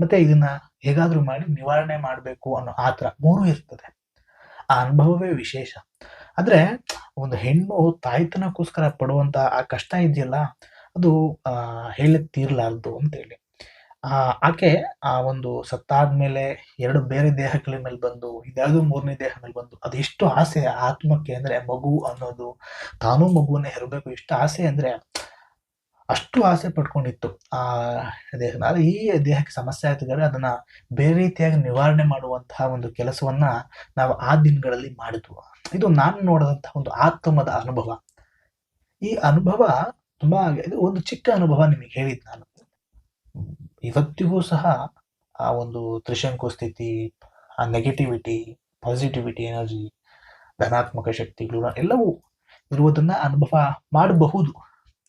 ಮತ್ತೆ ಇದನ್ನ ಹೇಗಾದ್ರೂ ಮಾಡಿ ನಿವಾರಣೆ ಮಾಡಬೇಕು ಅನ್ನೋ ಆತರ ಮೂರು ಇರ್ತದೆ. ಆ ಅನುಭವವೇ ವಿಶೇಷ. ಆದ್ರೆ ಒಂದು ಹೆಣ್ಣು ತಾಯ್ತನಕ್ಕೋಸ್ಕರ ಪಡುವಂತ ಆ ಕಷ್ಟ ಇದೆಯಲ್ಲ ಅದು ಹೇಳಿ ತೀರ್ಲಾರ್ದು ಅಂತೇಳಿ. ಆಕೆ ಆ ಒಂದು ಸತ್ತಾದ ಮೇಲೆ ಎರಡು ಬೇರೆ ದೇಹಗಳ ಮೇಲೆ ಬಂದು, ಇದ್ಯಾವುದೋ ಮೂರನೇ ದೇಹ ಮೇಲೆ ಬಂದು, ಅದೆಷ್ಟು ಆಸೆ ಆತ್ಮಕ್ಕೆ ಅಂದರೆ ಮಗು ಅನ್ನೋದು, ತಾನೂ ಮಗುವನ್ನೇ ಹೆರಬೇಕು, ಎಷ್ಟು ಆಸೆ ಅಂದ್ರೆ ಅಷ್ಟು ಆಸೆ ಪಡ್ಕೊಂಡಿತ್ತು ಆ ದೇಹ ಆದ್ರೆ ಈ ದೇಹಕ್ಕೆ ಸಮಸ್ಯೆ ಆಯ್ತಿದ್ದಾರೆ ಅದನ್ನ ಬೇರೆ ರೀತಿಯಾಗಿ ನಿವಾರಣೆ ಮಾಡುವಂತಹ ಒಂದು ಕೆಲಸವನ್ನ ನಾವು ಆ ದಿನಗಳಲ್ಲಿ ಮಾಡಿದ್ವು. ಇದು ನಾನು ನೋಡಿದಂತಹ ಒಂದು ಆತ್ಮದ ಅನುಭವ. ಈ ಅನುಭವ ತುಂಬಾ ಇದು ಒಂದು ಚಿಕ್ಕ ಅನುಭವ ನಿಮಗೆ ಹೇಳಿದ್ದು ನಾನು. ಇವತ್ತಿಗೂ ಸಹ ಆ ಒಂದು ತ್ರಿಶಂಕು ಸ್ಥಿತಿ, ಆ ನೆಗೆಟಿವಿಟಿ ಪಾಸಿಟಿವಿಟಿ ಎನರ್ಜಿ ಧನಾತ್ಮಕ ಶಕ್ತಿಗಳು ಎಲ್ಲವೂ ಇರುವುದನ್ನ ಅನುಭವ ಮಾಡಬಹುದು.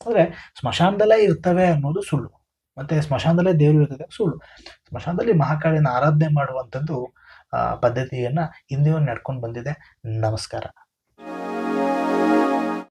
ಅಂದರೆ ಸ್ಮಶಾನದಲ್ಲೇ ಇರ್ತವೆ ಅನ್ನೋದು ಸುಳ್ಳು. ಮತ್ತೆ ಸ್ಮಶಾನದಲ್ಲೇ ದೇವರು ಇರ್ತದೆ ಸುಳ್ಳು. ಸ್ಮಶಾನದಲ್ಲಿ ಮಹಾಕಾಳಿನ ಆರಾಧನೆ ಮಾಡುವಂಥದ್ದು ಪದ್ಧತಿಯನ್ನ ಹಿಂದೆಯೂ ನಡ್ಕೊಂಡು ಬಂದಿದೆ. ನಮಸ್ಕಾರ.